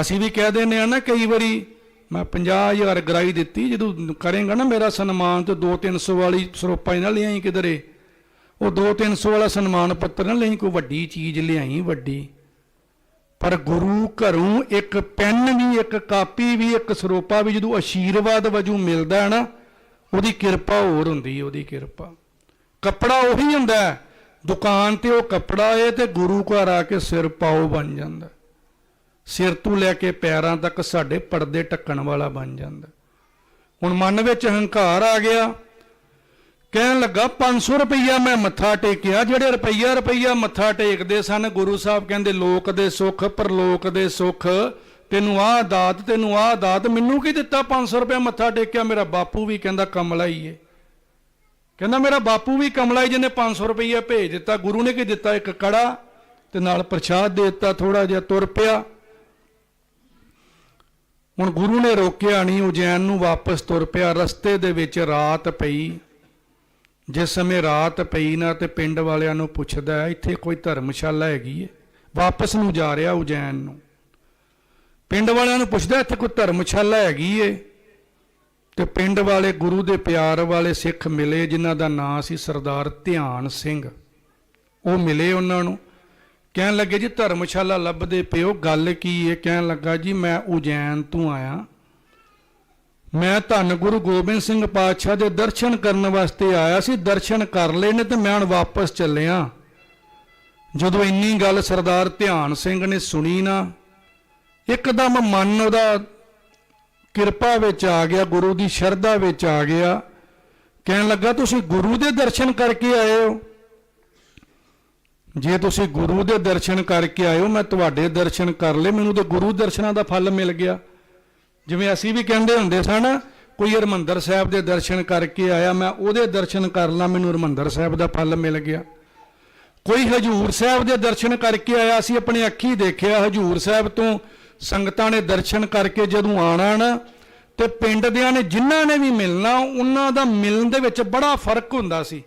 ਅਸੀਂ ਵੀ ਕਹਿ ਦਿੰਦੇ ਆ ਨਾ ਕਈ ਵਾਰੀ ਮੈਂ 50000 ਗਰਾਈ ਦਿੱਤੀ, ਜਦੋਂ ਕਰੇਗਾ ਨਾ ਮੇਰਾ ਸਨਮਾਨ, ਤੇ 2-300 ਵਾਲੀ ਸਰੋਪਾ ਹੀ ਨਾ ਲਿਆਈ ਕਿਧਰੇ। ਉਹ 2-300 ਵਾਲਾ ਸਨਮਾਨ ਪੱਤਰ ਨਾ ਲਿਆਈ, ਕੋਈ ਵੱਡੀ ਚੀਜ਼ ਲਿਆਈ, ਵੱਡੀ। ਪਰ ਗੁਰੂ ਘਰੋਂ ਇੱਕ ਪੈਨ ਵੀ, ਇੱਕ ਕਾਪੀ ਵੀ, ਇੱਕ ਸਰੋਪਾ ਵੀ ਜਦੋਂ ਆਸ਼ੀਰਵਾਦ ਵਜੋਂ ਮਿਲਦਾ ਹੈ ਨਾ, ਉਹਦੀ ਕਿਰਪਾ ਹੋਰ ਹੁੰਦੀ ਹੈ, ਉਹਦੀ ਕਿਰਪਾ। ਕੱਪੜਾ ਉਹੀ ਹੁੰਦਾ ਦੁਕਾਨ ਤੇ ਉਹ ਕੱਪੜਾ ਏ ਤੇ ਗੁਰੂ ਘਰ ਆ ਕੇ ਸਿਰ ਪਾਉ ਬਣ ਜਾਂਦਾ। ਸਿਰ ਤੋਂ ਲੈ ਕੇ ਪੈਰਾਂ ਤੱਕ ਸਾਡੇ ਪਰਦੇ ਟੱਕਣ ਵਾਲਾ ਬਣ ਜਾਂਦਾ। ਹੁਣ ਮਨ ਵਿੱਚ ਹੰਕਾਰ ਆ ਗਿਆ। ਕਹਿਣ ਲੱਗਾ 500 ਰੁਪਈਆ ਮੈਂ ਮੱਥਾ ਟੇਕਿਆ। ਜਿਹੜੇ ਰੁਪਈਆ ਰੁਪਈਆ ਮੱਥਾ ਟੇਕਦੇ ਸਨ, ਗੁਰੂ ਸਾਹਿਬ ਕਹਿੰਦੇ, ਲੋਕ ਦੇ ਸੁੱਖ, ਪਰਲੋਕ ਦੇ ਸੁੱਖ। ਤੈਨੂੰ ਆਹ ਦਾਤ, ਤੈਨੂੰ ਆਹ ਦਾਤ, ਮੈਨੂੰ ਕੀ ਦਿੱਤਾ 500 ਰੁਪਏ ਮੱਥਾ ਟੇਕਿਆ? ਮੇਰਾ ਬਾਪੂ ਵੀ ਕਹਿੰਦਾ, ਕਮਲਾ ਹੀ ਏ। ਕਹਿੰਦਾ, ਮੇਰਾ ਬਾਪੂ ਵੀ ਕਮਲਾ ਹੀ ਜਿਹਨੇ 500 ਰੁਪਈਆ ਭੇਜ ਦਿੱਤਾ। ਗੁਰੂ ਨੇ ਕੀ ਦਿੱਤਾ? ਇੱਕ ਕੜਾ ਤੇ ਨਾਲ ਪ੍ਰਸ਼ਾਦ ਦੇ ਦਿੱਤਾ ਥੋੜਾ ਜਿਹਾ ਤੁਰ ਪਿਆ। ਹੁਣ ਗੁਰੂ ਨੇ ਰੋਕਿਆ ਨਹੀਂ, ਉਜੈਨ ਨੂੰ ਵਾਪਸ ਤੁਰ ਪਿਆ। ਰਸਤੇ ਦੇ ਵਿੱਚ ਰਾਤ ਪਈ। ਜਿਸ ਸਮੇਂ ਰਾਤ ਪਈ ਨਾ ਤੇ ਪਿੰਡ ਵਾਲਿਆਂ ਨੂੰ ਪੁੱਛਦਾ, ਇੱਥੇ ਕੋਈ ਧਰਮਸ਼ਾਲਾ ਹੈਗੀ ਏ? ਵਾਪਸ ਨੂੰ ਜਾ ਰਿਹਾ ਉਜੈਨ ਨੂੰ। ਪਿੰਡ ਵਾਲਿਆਂ ਨੂੰ ਪੁੱਛਦਾ, ਇੱਥੇ ਕੋਈ ਧਰਮਸ਼ਾਲਾ ਹੈਗੀ ਏ? ਤੇ ਪਿੰਡ ਵਾਲੇ ਗੁਰੂ ਦੇ ਪਿਆਰ ਵਾਲੇ ਸਿੱਖ ਮਿਲੇ, ਜਿਨ੍ਹਾਂ ਦਾ ਨਾਂ ਸੀ ਸਰਦਾਰ ਧਿਆਨ ਸਿੰਘ। ਉਹ ਮਿਲੇ ਉਹਨਾਂ ਨੂੰ। ਕਹਿਣ ਲੱਗੇ ਜੀ, ਧਰਮਸ਼ਾਲਾ ਲੱਭਦੇ ਪਿਓ, ਗੱਲ ਕੀ ਹੈ ਕਹਿਣ ਲੱਗਾ ਜੀ, ਮੈਂ ਉਜੈਨ ਤੋਂ ਆਇਆ। ਮੈਂ ਧੰਨ ਗੁਰੂ ਗੋਬਿੰਦ ਸਿੰਘ ਪਾਤਸ਼ਾਹ ਦੇ ਦਰਸ਼ਨ ਕਰਨ ਵਾਸਤੇ ਆਇਆ ਸੀ। ਦਰਸ਼ਨ ਕਰ ਲਏ ਨੇ ਤੇ ਮੈਂ ਹੁਣ ਵਾਪਸ ਚੱਲਿਆ। ਜਦੋਂ ਇੰਨੀ ਗੱਲ ਸਰਦਾਰ ਧਿਆਨ ਸਿੰਘ ਨੇ ਸੁਣੀ ਨਾ, ਇੱਕਦਮ ਮਨ ਉਹਦਾ ਕਿਰਪਾ ਵਿੱਚ ਆ ਗਿਆ, ਗੁਰੂ ਦੀ ਸ਼ਰਧਾ ਵਿੱਚ ਆ ਗਿਆ। ਕਹਿਣ ਲੱਗਾ, ਤੁਸੀਂ ਗੁਰੂ ਦੇ ਦਰਸ਼ਨ ਕਰਕੇ ਆਏ ਹੋ? ਜੇ ਤੁਸੀਂ ਗੁਰੂ ਦੇ ਦਰਸ਼ਨ ਕਰਕੇ ਆਇਓ, ਮੈਂ ਤੁਹਾਡੇ ਦਰਸ਼ਨ ਕਰ ਲਏ। ਮੈਨੂੰ ਤਾਂ ਗੁਰੂ ਦਰਸ਼ਨਾਂ ਦਾ ਫਲ ਮਿਲ ਗਿਆ। ਜਿਵੇਂ ਅਸੀਂ ਵੀ ਕਹਿੰਦੇ ਹੁੰਦੇ ਸਨ ਕੋਈ ਹਰਮੰਦਰ ਸਾਹਿਬ ਦੇ ਦਰਸ਼ਨ ਕਰਕੇ ਆਇਆ, ਮੈਂ ਉਹਦੇ ਦਰਸ਼ਨ ਕਰ ਲਾਂ, ਮੈਨੂੰ ਹਰਮੰਦਰ ਸਾਹਿਬ ਦਾ ਫਲ ਮਿਲ ਗਿਆ। ਕੋਈ ਹਜੂਰ ਸਾਹਿਬ ਦੇ ਦਰਸ਼ਨ ਕਰਕੇ ਆਇਆ, ਅਸੀਂ ਆਪਣੇ ਅੱਖੀ ਦੇਖਿਆ, ਹਜੂਰ ਸਾਹਿਬ ਤੋਂ ਸੰਗਤਾਂ ਨੇ ਦਰਸ਼ਨ ਕਰਕੇ ਜਦੋਂ ਆਣਾ ਨਾ, ਤੇ ਪਿੰਡ ਦਿਆਂ ਨੇ ਜਿਨ੍ਹਾਂ ਨੇ ਵੀ ਮਿਲਣਾ, ਉਹਨਾਂ ਦਾ ਮਿਲਣ ਦੇ ਵਿੱਚ ਬੜਾ ਫ਼ਰਕ ਹੁੰਦਾ ਸੀ।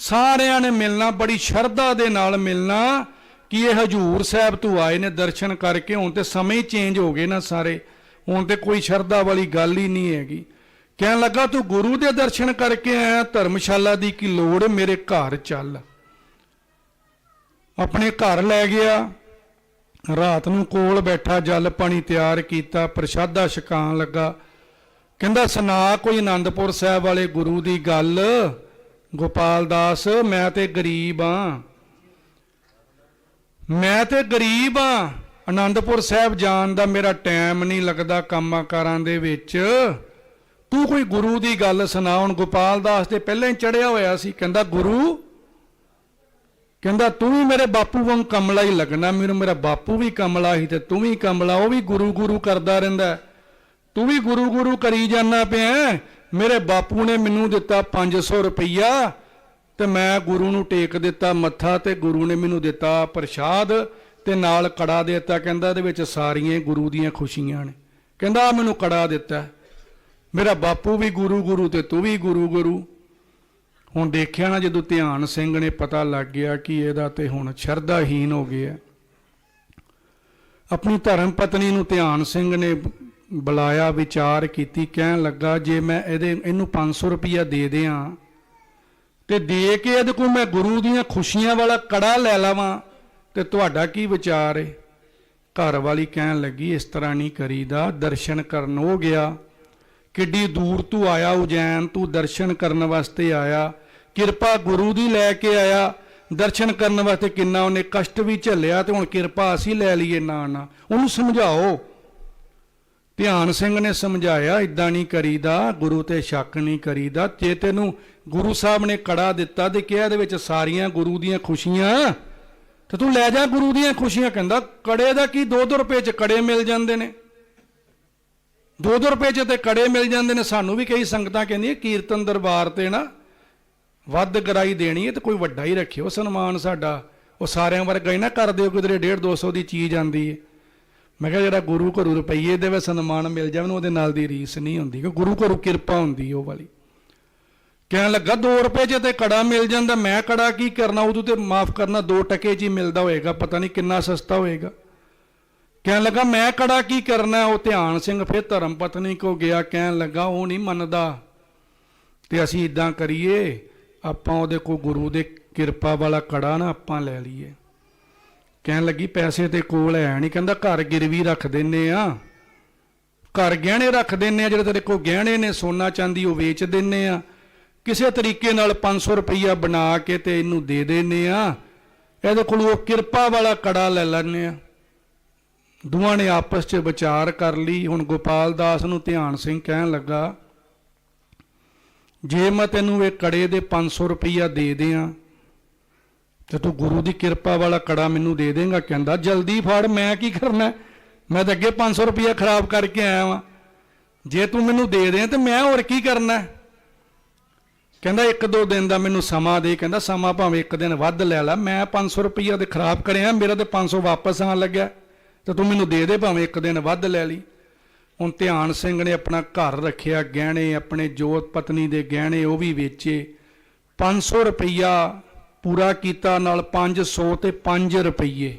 ਸਾਰਿਆਂ ਨੇ ਮਿਲਣਾ, ਬੜੀ ਸ਼ਰਧਾ ਦੇ ਨਾਲ ਮਿਲਣਾ ਕਿ ਇਹ ਹਜੂਰ ਸਾਹਿਬ ਤੋਂ ਆਏ ਨੇ ਦਰਸ਼ਨ ਕਰਕੇ। ਹੁਣ ਤੇ ਸਮੇਂ ਹੀ ਚੇਂਜ ਹੋ ਗਏ ਨਾ ਸਾਰੇ। ਹੁਣ ਤੇ ਕੋਈ ਸ਼ਰਧਾ ਵਾਲੀ ਗੱਲ ਹੀ ਨਹੀਂ ਹੈਗੀ। ਕਹਿਣ ਲੱਗਾ, ਤੂੰ ਗੁਰੂ ਦੇ ਦਰਸ਼ਨ ਕਰਕੇ ਆਇਆ, ਧਰਮਸ਼ਾਲਾ ਦੀ ਕੀ ਲੋੜ ਮੇਰੇ ਘਰ ਚੱਲ। ਆਪਣੇ ਘਰ ਲੈ ਗਿਆ। ਰਾਤ ਨੂੰ ਕੋਲ ਬੈਠਾ, ਜਲ ਪਾਣੀ ਤਿਆਰ ਕੀਤਾ, ਪ੍ਰਸ਼ਾਦਾ ਛਕਾਣ ਲੱਗਾ। ਕਹਿੰਦਾ, ਸੁਣਾ ਕੋਈ ਆਨੰਦਪੁਰ ਸਾਹਿਬ ਵਾਲੇ ਗੁਰੂ ਦੀ ਗੱਲ। ਗੋਪਾਲ ਦਾਸ, ਮੈਂ ਤੇ ਗਰੀਬ ਆ। ਮੈਂ ਤੇ ਗਰੀਬ ਆ। ਆਨੰਦਪੁਰ ਸਾਹਿਬ ਜਾਣ ਦਾ ਮੇਰਾ ਟਾਈਮ ਨਹੀਂ ਲੱਗਦਾ ਕੰਮਾਂ ਕਾਰਾਂ ਦੇ ਵਿੱਚ। ਤੂੰ ਕੋਈ ਗੁਰੂ ਦੀ ਗੱਲ ਸੁਣਾ। ਹੁਣ ਗੋਪਾਲ ਦਾਸ ਤੇ ਪਹਿਲਾਂ ਹੀ ਚੜਿਆ ਹੋਇਆ ਸੀ। ਕਹਿੰਦਾ, ਗੁਰੂ, ਕਹਿੰਦਾ, ਤੂੰ ਵੀ ਮੇਰੇ ਬਾਪੂ ਵਾਂਗ ਕਮਲਾ ਹੀ ਲੱਗਣਾ। ਮੈਨੂੰ ਮੇਰਾ ਬਾਪੂ ਵੀ ਕਮਲਾ ਹੀ ਤੇ ਤੂੰ ਵੀ ਕਮਲਾ। ਉਹ ਵੀ ਗੁਰੂ ਗੁਰੂ ਕਰਦਾ ਰਹਿੰਦਾ। ਤੂੰ ਵੀ ਗੁਰੂ ਗੁਰੂ ਕਰੀ ਜਾਂਦਾ ਪਿਆ। ਮੇਰੇ ਬਾਪੂ ਨੇ ਮੈਨੂੰ ਦਿੱਤਾ 500 ਰੁਪਈਆ ਤੇ ਮੈਂ ਗੁਰੂ ਨੂੰ ਟੇਕ ਦਿੱਤਾ ਮੱਥਾ ਤੇ ਗੁਰੂ ਨੇ ਮੈਨੂੰ ਦਿੱਤਾ ਪ੍ਰਸ਼ਾਦ ਤੇ ਨਾਲ ਕੜਾ ਦੇ ਦਿੱਤਾ। ਕਹਿੰਦਾ ਇਹਦੇ ਵਿੱਚ ਸਾਰੀਆਂ ਗੁਰੂ ਦੀਆਂ ਖੁਸ਼ੀਆਂ ਨੇ। ਕਹਿੰਦਾ ਆਹ ਮੈਨੂੰ ਕੜਾ ਦਿੱਤਾ। ਮੇਰਾ ਬਾਪੂ ਵੀ ਗੁਰੂ ਗੁਰੂ ਤੇ ਤੂੰ ਵੀ ਗੁਰੂ ਗੁਰੂ। ਹੁਣ ਦੇਖਿਆ ਨਾ ਜਦੋਂ ਧਿਆਨ ਸਿੰਘ ਨੇ ਪਤਾ ਲੱਗ ਗਿਆ ਕਿ ਇਹਦਾ ਤੇ ਹੁਣ ਸ਼ਰਧਾਹੀਨ ਹੋ ਗਿਆ। ਆਪਣੀ ਧਰਮ ਪਤਨੀ ਨੂੰ ਧਿਆਨ ਸਿੰਘ ਨੇ ਬੁਲਾਇਆ, ਵਿਚਾਰ ਕੀਤੀ, ਕਹਿਣ ਲੱਗਾ, ਜੇ ਮੈਂ ਇਹਦੇ, ਇਹਨੂੰ 500 ਰੁਪਇਆ ਦੇ ਦਿਆਂ ਤੇ ਦੇ ਕੇ ਇਹਦੇ ਕੋਲ ਮੈਂ ਗੁਰੂ ਦੀਆਂ ਖੁਸ਼ੀਆਂ ਵਾਲਾ ਕੜਾ ਲੈ ਲਵਾਂ, ਤੇ ਤੁਹਾਡਾ ਕੀ ਵਿਚਾਰ ਹੈ ਘਰ ਵਾਲੀ ਕਹਿਣ ਲੱਗੀ, ਇਸ ਤਰ੍ਹਾਂ ਨਹੀਂ ਕਰੀਦਾ, ਦਰਸ਼ਨ ਕਰਨ ਹੋ ਗਿਆ। ਕਿੱਡੀ ਦੂਰ ਤੂੰ ਆਇਆ, ਉਜੈਨ, ਤੂੰ ਦਰਸ਼ਨ ਕਰਨ ਵਾਸਤੇ ਆਇਆ। ਕਿਰਪਾ ਗੁਰੂ ਦੀ ਲੈ ਕੇ ਆਇਆ। ਦਰਸ਼ਨ ਕਰਨ ਵਾਸਤੇ ਕਿੰਨਾ ਉਹਨੇ ਕਸ਼ਟ ਵੀ ਝੱਲਿਆ, ਤੇ ਹੁਣ ਕਿਰਪਾ ਅਸੀਂ ਲੈ ਲਈਏ ਨਾ ਨਾ। ਉਹਨੂੰ ਸਮਝਾਓ। ਧਿਆਨ ਸਿੰਘ ਨੇ ਸਮਝਾਇਆ ਇਦਾਂ ਨਹੀਂ ਕਰੀਦਾ, ਗੁਰੂ ਤੇ ਸ਼ੱਕ ਨਹੀਂ ਕਰੀਦਾ। ਜੇ ਤੈਨੂੰ ਗੁਰੂ ਸਾਹਿਬ ਨੇ ਕੜਾ ਦਿੱਤਾ ਤੇ ਕਿਹਾ ਇਹਦੇ ਵਿੱਚ ਸਾਰੀਆਂ ਗੁਰੂ ਦੀਆਂ ਖੁਸ਼ੀਆਂ, ਤੇ ਤੂੰ ਲੈ ਜਾ ਗੁਰੂ ਦੀਆਂ ਖੁਸ਼ੀਆਂ, ਕਹਿੰਦਾ, ਕੜੇ ਦਾ ਕੀ? 2-2 ਰੁਪਏ ਚ ਕੜੇ ਮਿਲ ਜਾਂਦੇ ਨੇ। 2-2 ਰੁਪਏ ਚ ਤੇ ਕੜੇ ਮਿਲ ਜਾਂਦੇ ਨੇ। ਸਾਨੂੰ ਵੀ ਕਈ ਸੰਗਤਾਂ ਕਹਿੰਦੀਆਂ, ਕੀਰਤਨ ਦਰਬਾਰ ਤੇ ਨਾ ਵੱਧ ਗਰਾਈ ਦੇਣੀ ਹੈ ਤੇ ਕੋਈ ਵੱਡਾ ਹੀ ਰੱਖਿਓ। ਸਨਮਾਨ ਸਾਡਾ, ਉਹ ਸਾਰਿਆਂ ਵਰਗਾ ਹੀ ਨਾ ਕਰ ਦਿਓ, ਕਿਧਰੇ 1.5 200 ਦੀ ਚੀਜ਼ ਆਂਦੀ ਹੈ। ਮੈਂ ਕਿਹਾ ਜਿਹੜਾ ਗੁਰੂ ਘਰੂ ਰੁਪਈਏ ਦੇ ਵਿੱਚ ਸਨਮਾਨ ਮਿਲ ਜਾਵੇ ਨਾ ਉਹਦੇ ਨਾਲ ਦੀ ਰੀਸ ਨਹੀਂ ਹੁੰਦੀ। ਕਿ ਗੁਰੂ ਘਰੂ ਕਿਰਪਾ ਹੁੰਦੀ ਉਹ ਵਾਲੀ। ਕਹਿਣ ਲੱਗਾ 2 ਰੁਪਏ ਜੇ ਤੇ ਕੜਾ ਮਿਲ ਜਾਂਦਾ, ਮੈਂ ਕੜਾ ਕੀ ਕਰਨਾ? ਉਦੋਂ ਤੇ ਮਾਫ ਕਰਨਾ 2 ਟਕੇ ਜੀ ਮਿਲਦਾ ਹੋਏਗਾ, ਪਤਾ ਨਹੀਂ ਕਿੰਨਾ ਸਸਤਾ ਹੋਏਗਾ। ਕਹਿਣ ਲੱਗਾ, ਮੈਂ ਕੜਾ ਕੀ ਕਰਨਾ? ਉਹ ਧਿਆਨ ਸਿੰਘ ਫਿਰ ਧਰਮ ਪਤਨੀ ਕੋ ਗਿਆ, ਕਹਿਣ ਲੱਗਾ, ਉਹ ਨਹੀਂ ਮੰਨਦਾ। ਤੇ ਅਸੀਂ ਇਦਾਂ ਕਰੀਏ, ਆਪਾਂ ਉਹਦੇ ਕੋ ਗੁਰੂ ਦੇ ਕਿਰਪਾ ਵਾਲਾ ਕੜਾ ਨਾ ਆਪਾਂ ਲੈ ਲਈਏ। ਕਹਿਣ ਲੱਗੀ, ਪੈਸੇ ਤੇ ਕੋਲ ਹੈ ਨਹੀਂ ਕਹਿੰਦਾ, ਘਰ ਗਿਰਵੀ ਰੱਖ ਦਿੰਨੇ ਆ। ਘਰ ਗਹਿਣੇ ਰੱਖ ਦਿੰਨੇ ਆ, ਜਿਹੜੇ ਤੇਰੇ ਕੋਲ ਗਹਿਣੇ ਨੇ, ਸੋਨਾ ਚਾਂਦੀ ਉਹ ਵੇਚ ਦਿੰਨੇ ਆ। ਕਿਸੇ ਤਰੀਕੇ ਨਾਲ 500 ਰੁਪਈਆ ਬਣਾ ਕੇ ਤੇ ਇਹਨੂੰ ਦੇ ਦਿੰਨੇ ਆ। ਇਹਦੇ ਕੋਲ ਉਹ ਕਿਰਪਾ ਵਾਲਾ ਕੜਾ ਲੈ ਲੈਣੇ ਆ। ਦੋਵਾਂ ਨੇ ਆਪਸ 'ਚ ਵਿਚਾਰ ਕਰ ਲਈ। ਹੁਣ ਗੋਪਾਲ ਦਾਸ ਨੂੰ ਧਿਆਨ ਸਿੰਘ ਕਹਿਣ ਲੱਗਾ, ਜੇ ਮੈਂ ਤੈਨੂੰ ਇਹ ਕੜੇ ਦੇ 500 ਰੁਪਈਆ ਦੇ ਦਿਆਂ ਤੇ ਤੂੰ ਗੁਰੂ ਦੀ ਕਿਰਪਾ ਵਾਲਾ ਕੜਾ ਮੈਨੂੰ ਦੇ ਦੇਂਗਾ ਕਹਿੰਦਾ, ਜਲਦੀ ਫੜ, ਮੈਂ ਕੀ ਕਰਨਾ? ਮੈਂ ਤਾਂ ਅੱਗੇ 500 ਰੁਪਈਆ ਖਰਾਬ ਕਰਕੇ ਆਇਆ ਵਾਂ। ਜੇ ਤੂੰ ਮੈਨੂੰ ਦੇ ਦੇ ਤੇ ਮੈਂ ਹੋਰ ਕੀ ਕਰਨਾ? ਕਹਿੰਦਾ, ਇੱਕ ਦੋ ਦਿਨ ਦਾ ਮੈਨੂੰ ਸਮਾਂ ਦੇ, ਕਹਿੰਦਾ, ਸਮਾਂ ਭਾਵੇਂ ਇੱਕ ਦਿਨ ਵੱਧ ਲੈ ਲੈ, ਮੈਂ 500 ਰੁਪਈਆ ਦੇ ਖਰਾਬ ਕਰਿਆ, ਮੇਰਾ ਤੇ 500 ਵਾਪਸ ਆਣ ਲੱਗਿਆ। ਤੇ ਤੂੰ ਮੈਨੂੰ ਦੇ ਦੇ ਭਾਵੇਂ ਇੱਕ ਦਿਨ ਵੱਧ ਲੈ ਲਈ। ਹੁਣ ਧਿਆਨ ਸਿੰਘ ਨੇ ਆਪਣਾ ਘਰ ਰੱਖਿਆ, ਗਹਿਣੇ ਆਪਣੇ ਜੋਤ ਪਤਨੀ ਦੇ ਗਹਿਣੇ ਉਹ ਵੀ ਵੇਚੇ। 500 ਰੁਪਈਆ ਪੂਰਾ ਕੀਤਾ ਨਾਲ 500 ਤੇ 5 ਰੁਪਈਏ।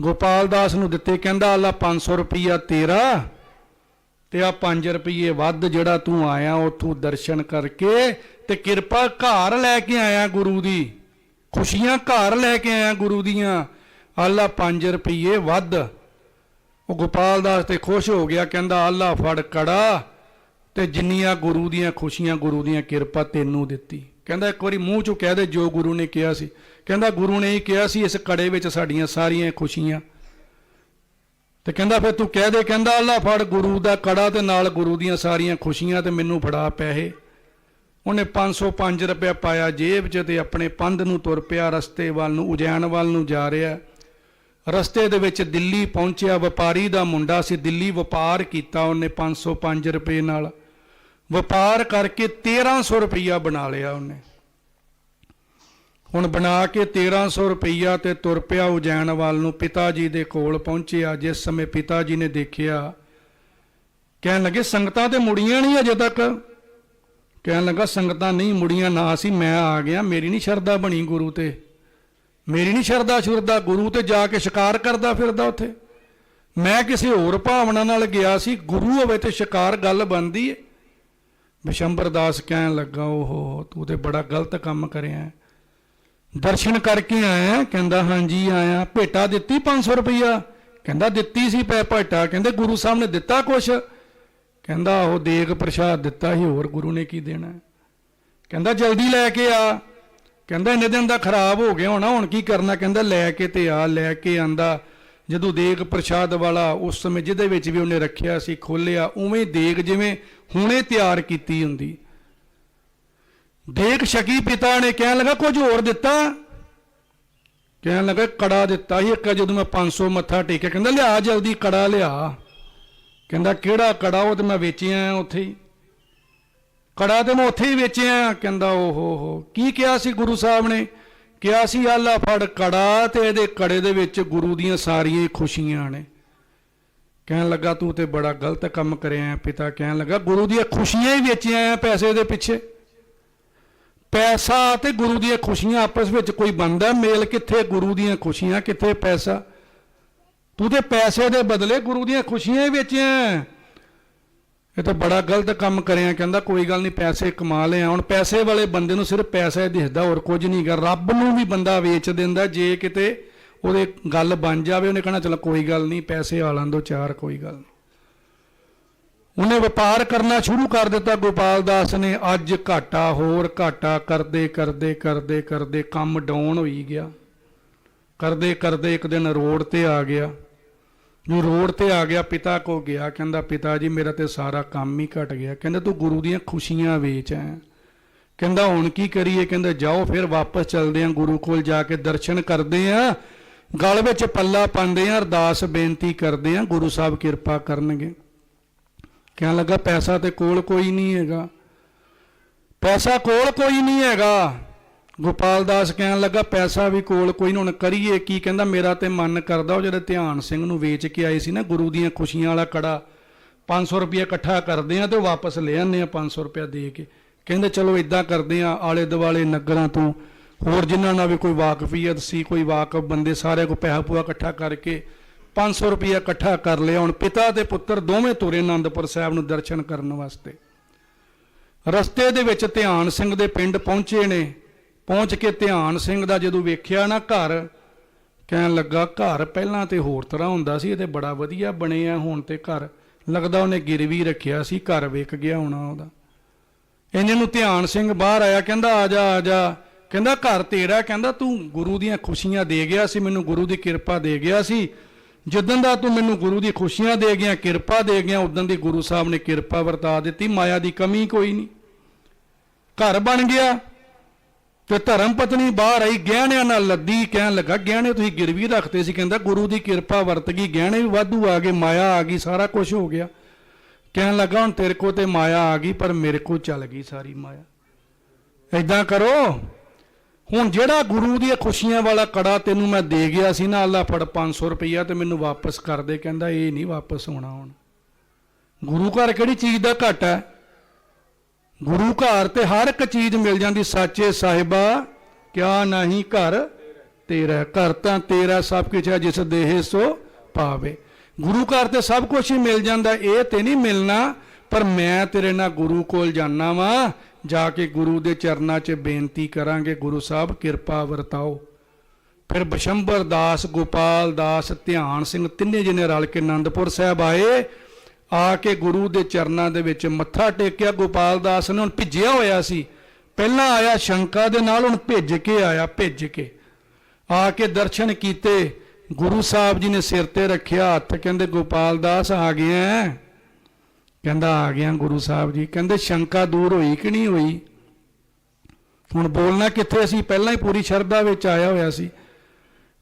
ਗੋਪਾਲ ਦਾਸ ਨੂੰ ਦਿੱਤੇ ਕਹਿੰਦਾ, ਅੱਲਾ 500 ਰੁਪਈਆ ਤੇਰਾ ਤੇ ਆ 5 ਰੁਪਈਏ ਵੱਧ ਜਿਹੜਾ ਤੂੰ ਆਇਆ ਉਥੋਂ ਦਰਸ਼ਨ ਕਰਕੇ ਤੇ ਕਿਰਪਾ ਘਰ ਲੈ ਕੇ ਆਇਆ ਗੁਰੂ ਦੀ। ਖੁਸ਼ੀਆਂ ਘਰ ਲੈ ਕੇ ਆਇਆ ਗੁਰੂ ਦੀਆਂ। ਅੱਲਾ 5 ਰੁਪਈਏ ਵੱਧ। ਉਹ ਗੋਪਾਲ ਦਾਸ ਤੇ ਖੁਸ਼ ਹੋ ਗਿਆ, ਕਹਿੰਦਾ, ਅੱਲਾ ਫੜ ਕੜਾ ਤੇ ਜਿੰਨੀਆਂ ਗੁਰੂ ਦੀਆਂ ਖੁਸ਼ੀਆਂ ਗੁਰੂ ਦੀਆਂ ਕਿਰਪਾ ਤੈਨੂੰ ਦਿੱਤੀ। ਕਹਿੰਦਾ ਇੱਕ ਵਾਰੀ ਮੂੰਹ ਚੋਂ ਕਹਿ ਦੇ ਜੋ ਗੁਰੂ ਨੇ ਕਿਹਾ ਸੀ। ਕਹਿੰਦਾ ਗੁਰੂ ਨੇ ਹੀ ਕਿਹਾ ਸੀ, ਇਸ ਕੜੇ ਵਿੱਚ ਸਾਡੀਆਂ ਸਾਰੀਆਂ ਖੁਸ਼ੀਆਂ। ਤੇ ਕਹਿੰਦਾ ਫਿਰ ਤੂੰ ਕਹਿ ਦੇ, ਕਹਿੰਦਾ ਅੱਲਾ ਫੜ ਗੁਰੂ ਦਾ ਕੜਾ ਤੇ ਨਾਲ ਗੁਰੂ ਦੀਆਂ ਸਾਰੀਆਂ ਖੁਸ਼ੀਆਂ ਤੇ ਮੈਨੂੰ ਫੜਾ ਪੈਸੇ। ਉਹਨੇ 505 ਰੁਪਏ ਪਾਇਆ ਜੇਬ 'ਚ ਤੇ ਆਪਣੇ ਪੰਧ ਨੂੰ ਤੁਰ ਪਿਆ, ਰਸਤੇ ਵੱਲ ਨੂੰ ਉਜੈਨ ਵੱਲ ਨੂੰ ਜਾ ਰਿਹਾ। ਰਸਤੇ ਦੇ ਵਿੱਚ ਦਿੱਲੀ ਪਹੁੰਚਿਆ, ਵਪਾਰੀ ਦਾ ਮੁੰਡਾ ਸੀ, ਦਿੱਲੀ ਵਪਾਰ ਕੀਤਾ ਉਹਨੇ 505 ਰੁਪਏ ਨਾਲ। ਵਪਾਰ ਕਰਕੇ 1300 ਰੁਪਈਆ ਬਣਾ ਲਿਆ ਉਹਨੇ। ਹੁਣ ਬਣਾ ਕੇ 1300 ਰੁਪਈਆ ਤੇ ਤੁਰ ਪਿਆ ਉਜੈਨ ਵੱਲ ਨੂੰ, ਪਿਤਾ ਜੀ ਦੇ ਕੋਲ ਪਹੁੰਚਿਆ। ਜਿਸ ਸਮੇਂ ਪਿਤਾ ਜੀ ਨੇ ਦੇਖਿਆ, ਕਹਿਣ ਲੱਗੇ, ਸੰਗਤਾਂ ਤੇ ਮੁੜੀਆਂ ਨਹੀਂ ਅਜੇ ਤੱਕ। ਕਹਿਣ ਲੱਗਾ, ਸੰਗਤਾਂ ਨਹੀਂ, ਮੁੜੀਆਂ ਨਾ ਸੀ, ਮੈਂ ਆ ਗਿਆ, ਮੇਰੀ ਨਹੀਂ ਸ਼ਰਧਾ ਬਣੀ ਗੁਰੂ ਤੇ। ਮੇਰੀ ਨਹੀਂ ਸ਼ਰਧਾ ਸ਼ੁਰਦਾ ਗੁਰੂ ਤੇ ਜਾ ਕੇ ਸ਼ਿਕਾਰ ਕਰਦਾ ਫਿਰਦਾ ਉੱਥੇ। ਮੈਂ ਕਿਸੇ ਹੋਰ ਭਾਵਨਾ ਨਾਲ ਗਿਆ ਸੀ, ਗੁਰੂ ਹੋਵੇ ਤੇ ਸ਼ਿਕਾਰ ਗੱਲ ਬਣਦੀ ਏ। ਬਿਸ਼ੰਬਰ ਦਾਸ ਕਹਿਣ ਲੱਗਾ, ਓਹੋ, ਤੂੰ ਤੇ ਬੜਾ ਗਲਤ ਕੰਮ ਕਰਿਆ ਦਰਸ਼ਨ ਕਰਕੇ ਆਇਆ, ਕਹਿੰਦਾ, ਹਾਂਜੀ, ਆਇਆ। ਭੇਟਾ ਦਿੱਤੀ 500 ਰੁਪਈਆ? ਕਹਿੰਦਾ, ਦਿੱਤੀ ਸੀ ਪੈ ਭੇਟਾ। ਕਹਿੰਦੇ, ਗੁਰੂ ਸਾਹਿਬ ਨੇ ਦਿੱਤਾ ਕੁਛ? ਕਹਿੰਦਾ ਉਹ ਦੇਗ ਪ੍ਰਸ਼ਾਦ ਦਿੱਤਾ ਸੀ, ਹੋਰ ਗੁਰੂ ਨੇ ਕੀ ਦੇਣਾ? ਕਹਿੰਦਾ, ਜਲਦੀ ਲੈ ਕੇ ਆ। ਕਹਿੰਦਾ, ਇੰਨੇ ਦਿਨ ਦਾ ਖਰਾਬ ਹੋ ਗਿਆ ਹੋਣਾ, ਹੁਣ ਕੀ ਕਰਨਾ? ਕਹਿੰਦਾ, ਲੈ ਕੇ ਤੇ ਆ, ਲੈ ਕੇ ਆਂਦਾ। ਜਦੋਂ ਦੇਗ ਪ੍ਰਸ਼ਾਦ ਵਾਲਾ ਉਸ ਸਮੇਂ ਜਿਹਦੇ ਵਿੱਚ ਵੀ ਉਹਨੇ ਰੱਖਿਆ ਸੀ ਖੋਲਿਆ ਉਵੇਂ ਦੇਗ ਜਿਵੇਂ ਹੁਣੇ ਤਿਆਰ ਕੀਤੀ ਹੁੰਦੀ। ਦੇਖ ਸ਼ਕੀ ਪਿਤਾ ਨੇ ਕਹਿਣ ਲੱਗਾ, ਕੁਝ ਹੋਰ ਦਿੱਤਾ? ਕਹਿਣ ਲੱਗਾ, ਕੜਾ ਦਿੱਤਾ ਸੀ, ਇੱਕ ਜਦੋਂ ਮੈਂ 500 ਮੱਥਾ ਟੇਕਿਆ, ਕਹਿੰਦਾ, ਲਿਆ ਜਲਦੀ ਕੜਾ ਲਿਆ। ਕਹਿੰਦਾ, ਕਿਹੜਾ ਕੜਾ? ਉਹ ਤੇ ਮੈਂ ਵੇਚਿਆ ਉੱਥੇ ਹੀ। ਕੜਾ ਤੇ ਮੈਂ ਉੱਥੇ ਹੀ ਵੇਚਿਆ ਕਹਿੰਦਾ, ਓਹੋ ਹੋ, ਕੀ ਕਿਹਾ ਸੀ ਗੁਰੂ ਸਾਹਿਬ ਨੇ? ਕਿਹਾ ਸੀ ਆਲਾ ਫੜ ਕੜਾ ਤੇ ਇਹਦੇ ਕੜੇ ਦੇ ਵਿੱਚ ਗੁਰੂ ਦੀਆਂ ਸਾਰੀਆਂ ਖੁਸ਼ੀਆਂ ਨੇ। ਕਹਿਣ ਲੱਗਾ, ਤੂੰ ਤੇ ਬੜਾ ਗਲਤ ਕੰਮ ਕਰਿਆ ਹੈ। ਪਿਤਾ। ਕਹਿਣ ਲੱਗਾ, ਗੁਰੂ ਦੀਆਂ ਖੁਸ਼ੀਆਂ ਹੀ ਵੇਚਿਆ ਆ ਪੈਸੇ ਦੇ ਪਿੱਛੇ। ਪੈਸਾ ਤੇ ਗੁਰੂ ਦੀਆਂ ਖੁਸ਼ੀਆਂ ਆਪਸ ਵਿੱਚ ਕੋਈ ਬੰਦਾ ਮੇਲ ਕਿੱਥੇ? ਗੁਰੂ ਦੀਆਂ ਖੁਸ਼ੀਆਂ ਕਿੱਥੇ? ਪੈਸਾ। ਤੂੰ ਤੇ ਪੈਸੇ ਦੇ ਬਦਲੇ ਗੁਰੂ ਦੀਆਂ ਖੁਸ਼ੀਆਂ ਹੀ ਵੇਚਿਆ ਹੈ। ਇਹ ਤਾਂ ਬੜਾ ਗਲਤ ਕੰਮ ਕਰਿਆ, ਕਹਿੰਦਾ ਕੋਈ ਗੱਲ ਨਹੀਂ, ਪੈਸੇ ਕਮਾ ਲਿਆ। ਹੁਣ ਪੈਸੇ ਵਾਲੇ ਬੰਦੇ ਨੂੰ ਸਿਰਫ ਪੈਸਾ ਹੀ ਦਿਖਦਾ ਹੋਰ ਕੁਝ ਨਹੀਂ ਗਾ। ਰੱਬ ਨੂੰ ਵੀ ਬੰਦਾ ਵੇਚ ਦਿੰਦਾ, ਜੇ ਕਿਤੇ ਉਹਦੇ ਗੱਲ ਬਣ ਜਾਵੇ, ਉਹਨੇ ਕਹਣਾ, ਚਲੋ ਕੋਈ ਗੱਲ ਨਹੀਂ, ਪੈਸੇ ਆ ਲੈਣ ਦੋ, ਚਾਰ, ਕੋਈ ਗੱਲ ਨਹੀਂ। ਉਹਨੇ ਵਪਾਰ ਕਰਨਾ ਸ਼ੁਰੂ ਕਰ ਦਿੱਤਾ, ਗੋਪਾਲ ਦਾਸ ਨੇ। ਅੱਜ ਘਾਟਾ, ਹੋਰ ਘਾਟਾ, ਕਰਦੇ ਕਰਦੇ ਕਰਦੇ ਕਰਦੇ, ਕੰਮ ਡਾਊਨ ਹੋਈ ਗਿਆ। ਕਰਦੇ ਕਰਦੇ ਇੱਕ ਦਿਨ ਰੋਡ ਤੇ ਆ ਗਿਆ। ਜੋ ਰੋਡ ਤੇ ਆ ਗਿਆ, ਪਿਤਾ ਕੋ ਗਿਆ, ਕਹਿੰਦਾ, ਪਿਤਾ ਜੀ, ਮੇਰਾ ਤੇ ਸਾਰਾ ਕੰਮ ਹੀ ਘਟ ਗਿਆ। ਕਹਿੰਦਾ, ਤੂੰ ਗੁਰੂ ਦੀਆਂ ਖੁਸ਼ੀਆਂ ਵੇਚ ਐ। ਕਹਿੰਦਾ, ਹੁਣ ਕੀ ਕਰੀਏ? ਕਹਿੰਦਾ, ਜਾਓ ਫਿਰ ਵਾਪਸ ਚੱਲਦੇ ਆਂ ਗੁਰੂ ਕੋਲ ਜਾ ਕੇ ਦਰਸ਼ਨ ਕਰਦੇ ਆਂ। ਗਲ ਵਿੱਚ ਪੱਲਾ ਪਾਉਂਦੇ ਆਂ, ਅਰਦਾਸ ਬੇਨਤੀ ਕਰਦੇ ਆਂ, ਗੁਰੂ ਸਾਹਿਬ ਕਿਰਪਾ ਕਰਨਗੇ। ਕਹਿਣ ਲੱਗਾ, ਪੈਸਾ ਤੇ ਕੋਲ ਕੋਈ ਨਹੀਂ ਹੈਗਾ। ਪੈਸਾ ਕੋਲ ਕੋਈ ਨਹੀਂ ਹੈਗਾ। ਗੋਪਾਲ ਦਾਸ ਕਹਿਣ ਲੱਗਾ, ਪੈਸਾ ਵੀ ਕੋਲ, ਕੋਈ ਨਾ ਹੁਣ ਕਰੀਏ, ਕੀ ਕਹਿੰਦਾ, ਮੇਰਾ ਤੇ ਮਨ ਕਰਦਾ ਉਹ ਜਿਹੜੇ ਧਿਆਨ ਸਿੰਘ ਨੂੰ ਵੇਚ ਕੇ ਆਏ ਸੀ ਨਾ, ਗੁਰੂ ਦੀਆਂ ਖੁਸ਼ੀਆਂ ਵਾਲਾ ਕੜਾ 500 ਰੁਪਏ ਇਕੱਠਾ ਕਰਦੇ ਆ ਤੇ ਉਹ ਵਾਪਸ ਲੈ ਆਉਂਦੇ ਆ 500 ਰੁਪਏ ਦੇ ਕੇ। ਕਹਿੰਦੇ, ਚਲੋ ਇਦਾਂ ਕਰਦੇ ਆ ਆਲੇ ਦੁਆਲੇ ਨਗਰਾਂ ਤੋਂ, ਹੋਰ ਜਿਨ੍ਹਾਂ ਨਾਲ ਵੀ ਕੋਈ ਵਾਕਫੀਅਤ ਸੀ, ਕੋਈ ਵਾਕਫ ਬੰਦੇ ਸਾਰੇ ਕੋ ਪੈਸਾ ਪੂਆ ਇਕੱਠਾ ਕਰਕੇ 500 ਰੁਪਏ ਇਕੱਠਾ ਕਰ ਲਿਆ, ਹੁਣ ਪਿਤਾ ਤੇ ਪੁੱਤਰ ਦੋਵੇਂ ਤੁਰੇ ਆਨੰਦਪੁਰ ਸਾਹਿਬ ਨੂੰ ਦਰਸ਼ਨ ਕਰਨ ਵਾਸਤੇ। ਰਸਤੇ ਦੇ ਵਿੱਚ ਧਿਆਨ ਸਿੰਘ ਦੇ ਪਿੰਡ ਪਹੁੰਚੇ ਨੇ ਪਹੁੰਚ ਕੇ ਧਿਆਨ ਸਿੰਘ ਦਾ ਜਦੋਂ ਵੇਖਿਆ ਨਾ ਘਰ, ਕਹਿਣ ਲੱਗਾ, ਘਰ ਪਹਿਲਾਂ ਤੇ ਹੋਰ ਤਰ੍ਹਾਂ ਹੁੰਦਾ ਸੀ, ਇਹ ਤੇ ਬੜਾ ਵਧੀਆ ਬਣਿਆ ਹੁਣ ਤੇ ਘਰ। ਲੱਗਦਾ ਉਹਨੇ ਗਿਰਵੀ ਰੱਖਿਆ ਸੀ, ਘਰ ਵੇਖ ਗਿਆ ਹੋਣਾ ਉਹਦਾ। ਇੰਨੇ ਨੂੰ ਧਿਆਨ ਸਿੰਘ ਬਾਹਰ ਆਇਆ, ਕਹਿੰਦਾ, ਆ ਜਾ ਆ ਜਾ। ਕਹਿੰਦਾ, ਘਰ ਤੇਰਾ ਕਹਿੰਦਾ, ਤੂੰ ਗੁਰੂ ਦੀਆਂ ਖੁਸ਼ੀਆਂ ਦੇ ਗਿਆ ਸੀ, ਮੈਨੂੰ ਗੁਰੂ ਦੀ ਕਿਰਪਾ ਦੇ ਗਿਆ ਸੀ। ਜਿੱਦਣ ਦਾ ਤੂੰ ਮੈਨੂੰ ਗੁਰੂ ਦੀ ਖੁਸ਼ੀਆਂ ਦੇ ਗਿਆ, ਕਿਰਪਾ ਦੇ ਗਿਆ, ਉਦੋਂ ਦੀ ਗੁਰੂ ਸਾਹਿਬ ਨੇ ਕਿਰਪਾ ਵਰਤਾ ਦਿੱਤੀ, ਮਾਇਆ ਦੀ ਕਮੀ ਕੋਈ ਨਹੀਂ। ਘਰ ਬਣ ਗਿਆ। ਤੇ ਧਰਮ ਪਤਨੀ ਬਾਹਰ ਆਈ, ਗਹਿਣਿਆਂ ਨਾਲ ਲੱਦੀ, ਕਹਿਣ ਲੱਗਾ, ਗਹਿਣੇ ਤੁਸੀਂ ਗਿਰਵੀ ਰੱਖਦੇ ਸੀ, ਕਹਿੰਦਾ, ਗੁਰੂ ਦੀ ਕਿਰਪਾ ਵਰਤ ਗਈ, ਗਹਿਣੇ ਵੀ ਵਾਧੂ ਆ ਗਏ, ਮਾਇਆ ਆ ਗਈ, ਸਾਰਾ ਕੁਝ ਹੋ ਗਿਆ। ਕਹਿਣ ਲੱਗਾ, ਹੁਣ ਤੇਰੇ ਕੋ ਤੇ ਮਾਇਆ ਆ ਗਈ, ਪਰ ਮੇਰੇ ਕੋ ਚੱਲ ਗਈ ਸਾਰੀ ਮਾਇਆ। ਐਦਾਂ ਕਰੋ। ਹੁਣ ਜਿਹੜਾ ਗੁਰੂ ਦੀਆਂ ਖੁਸ਼ੀਆਂ ਵਾਲਾ ਕੜਾ ਤੈਨੂੰ ਮੈਂ ਦੇ ਗਿਆ ਸੀ ਨਾ, ਅੱਲਾ ਫੜ 500 ਰੁਪਈਆ ਤੇ ਮੈਨੂੰ ਵਾਪਸ ਕਰ ਦੇ, ਕਹਿੰਦਾ, ਇਹ ਨਹੀਂ ਵਾਪਸ ਹੋਣਾ ਹੁਣ। ਗੁਰੂ ਘਰ ਕਿਹੜੀ ਚੀਜ਼ ਦਾ ਘਟ ਹੈ? ਗੁਰੂ ਘਰ ਤੇ ਹਰ ਇੱਕ ਚੀਜ਼ ਮਿਲ ਜਾਂਦੀ, ਸੱਚੇ ਸਾਹਿਬਾ, ਕਿਆ ਨਹੀਂ ਘਰ ਤੇਰਾ ਘਰ ਤਾਂ ਤੇਰਾ ਸਭ ਕੁਝ ਹੈ, ਜਿਸ ਦੇਹ ਸੋ ਪਾਵੇ। ਗੁਰੂ ਘਰ ਤੇ ਸਭ ਕੁਝ ਹੀ ਮਿਲ ਜਾਂਦਾ, ਇਹ ਤੇ ਨਹੀਂ ਮਿਲਣਾ, ਪਰ ਮੈਂ ਤੇਰੇ ਨਾਲ ਗੁਰੂ ਕੋਲ ਜਾਣਾ ਵਾਂ। ਜਾ ਕੇ ਗੁਰੂ ਦੇ ਚਰਨਾਂ 'ਚ ਬੇਨਤੀ ਕਰਾਂਗੇ, ਗੁਰੂ ਸਾਹਿਬ ਕਿਰਪਾ ਵਰਤਾਓ। ਫਿਰ ਬਸ਼ੰਬਰ ਦਾਸ, ਗੋਪਾਲ ਦਾਸ, ਧਿਆਨ ਸਿੰਘ, ਤਿੰਨੇ ਜਿਹਨੇ ਰਲ ਕੇ ਆਨੰਦਪੁਰ ਸਾਹਿਬ ਆਏ। ਆ ਕੇ ਗੁਰੂ ਦੇ ਚਰਨਾਂ ਦੇ ਵਿੱਚ ਮੱਥਾ ਟੇਕਿਆ, ਗੋਪਾਲ ਦਾਸ ਨੇ ਹੁਣ ਭਿੱਜਿਆ ਹੋਇਆ ਸੀ। ਪਹਿਲਾਂ ਆਇਆ ਸ਼ੰਕਾ ਦੇ ਨਾਲ, ਹੁਣ ਭਿੱਜ ਕੇ ਆਇਆ, ਭਿੱਜ ਕੇ। ਆ ਕੇ ਦਰਸ਼ਨ ਕੀਤੇ, ਗੁਰੂ ਸਾਹਿਬ ਜੀ ਨੇ ਸਿਰ ਤੇ ਰੱਖਿਆ ਹੱਥ, ਕਹਿੰਦੇ, ਗੋਪਾਲ ਦਾਸ ਆ ਗਿਆ ਹੈ? ਕਹਿੰਦਾ, ਆ ਗਿਆ ਗੁਰੂ ਸਾਹਿਬ ਜੀ। ਕਹਿੰਦੇ, ਸ਼ੰਕਾ ਦੂਰ ਹੋਈ ਕਿ ਨਹੀਂ ਹੋਈ? ਹੁਣ ਬੋਲਣਾ ਕਿੱਥੇ? ਸੀ ਪਹਿਲਾਂ ਹੀ ਪੂਰੀ ਸ਼ਰਧਾ ਵਿੱਚ ਆਇਆ ਹੋਇਆ ਸੀ।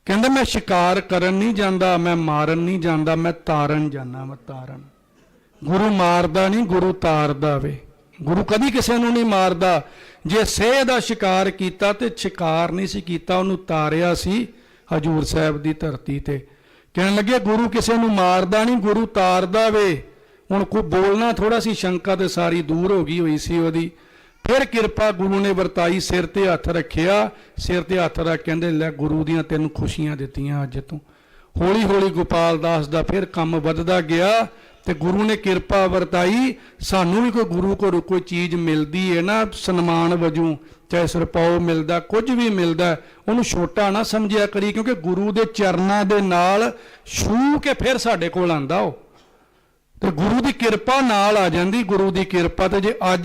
ਕਹਿੰਦਾ, ਮੈਂ ਸ਼ਿਕਾਰ ਕਰਨ ਨਹੀਂ ਜਾਂਦਾ, ਮੈਂ ਮਾਰਨ ਨਹੀਂ ਜਾਂਦਾ, ਮੈਂ ਤਾਰਨ ਜਾਂਦਾ, ਮੈਂ ਤਾਰਨ। ਗੁਰੂ ਮਾਰਦਾ ਨਹੀਂ, ਗੁਰੂ ਤਾਰਦਾ ਵੇ। ਗੁਰੂ ਕਦੀ ਕਿਸੇ ਨੂੰ ਨਹੀਂ ਮਾਰਦਾ। ਜੇ ਸੇਹ ਦਾ ਸ਼ਿਕਾਰ ਕੀਤਾ ਤੇ ਸ਼ਿਕਾਰ ਨਹੀਂ ਸੀ ਕੀਤਾ, ਉਹਨੂੰ ਤਾਰਿਆ ਸੀ ਹਜੂਰ ਸਾਹਿਬ ਦੀ ਧਰਤੀ ਤੇ। ਕਹਿਣ ਲੱਗੇ, ਗੁਰੂ ਕਿਸੇ ਨੂੰ ਮਾਰਦਾ ਨਹੀਂ, ਗੁਰੂ ਤਾਰਦਾ ਵੇ। ਹੁਣ ਕੋਈ ਬੋਲਣਾ ਥੋੜਾ ਸੀ, ਸ਼ੰਕਾ ਤੇ ਸਾਰੀ ਦੂਰ ਹੋ ਗਈ ਹੋਈ ਸੀ ਉਹਦੀ। ਫਿਰ ਕਿਰਪਾ ਗੁਰੂ ਨੇ ਵਰਤਾਈ, ਸਿਰ ਤੇ ਹੱਥ ਰੱਖਿਆ। ਸਿਰ ਤੇ ਹੱਥ ਰੱਖ ਕਹਿੰਦੇ, ਲੈ ਗੁਰੂ ਦੀਆਂ ਤੈਨੂੰ ਖੁਸ਼ੀਆਂ ਦਿੱਤੀਆਂ ਅੱਜ ਤੋਂ। ਹੌਲੀ ਹੌਲੀ ਗੋਪਾਲ ਦਾਸ ਦਾ ਫਿਰ ਕੰਮ ਵੱਧਦਾ ਗਿਆ। ਤੇ ਗੁਰੂ ਨੇ ਕਿਰਪਾ ਵਰਤਾਈ, ਸਾਨੂੰ ਵੀ ਕੋਈ ਗੁਰੂ ਕੋਲ ਕੋਈ ਚੀਜ਼ ਮਿਲਦੀ ਹੈ ਨਾ, ਸਨਮਾਨ ਵਜੋਂ, ਚਾਹੇ ਸਰਪਾਉ ਮਿਲਦਾ, ਕੁਝ ਵੀ ਮਿਲਦਾ, ਉਹਨੂੰ ਛੋਟਾ ਨਾ ਸਮਝਿਆ ਕਰੀ, ਕਿਉਂਕਿ ਗੁਰੂ ਦੇ ਚਰਨਾਂ ਦੇ ਨਾਲ ਛੂ ਕੇ ਫਿਰ ਸਾਡੇ ਕੋਲ ਆਂਦਾ ਉਹ। ਤੇ ਗੁਰੂ ਦੀ ਕਿਰਪਾ ਨਾਲ ਆ ਜਾਂਦੀ, ਗੁਰੂ ਦੀ ਕਿਰਪਾ ਤੇ ਜੇ ਅੱਜ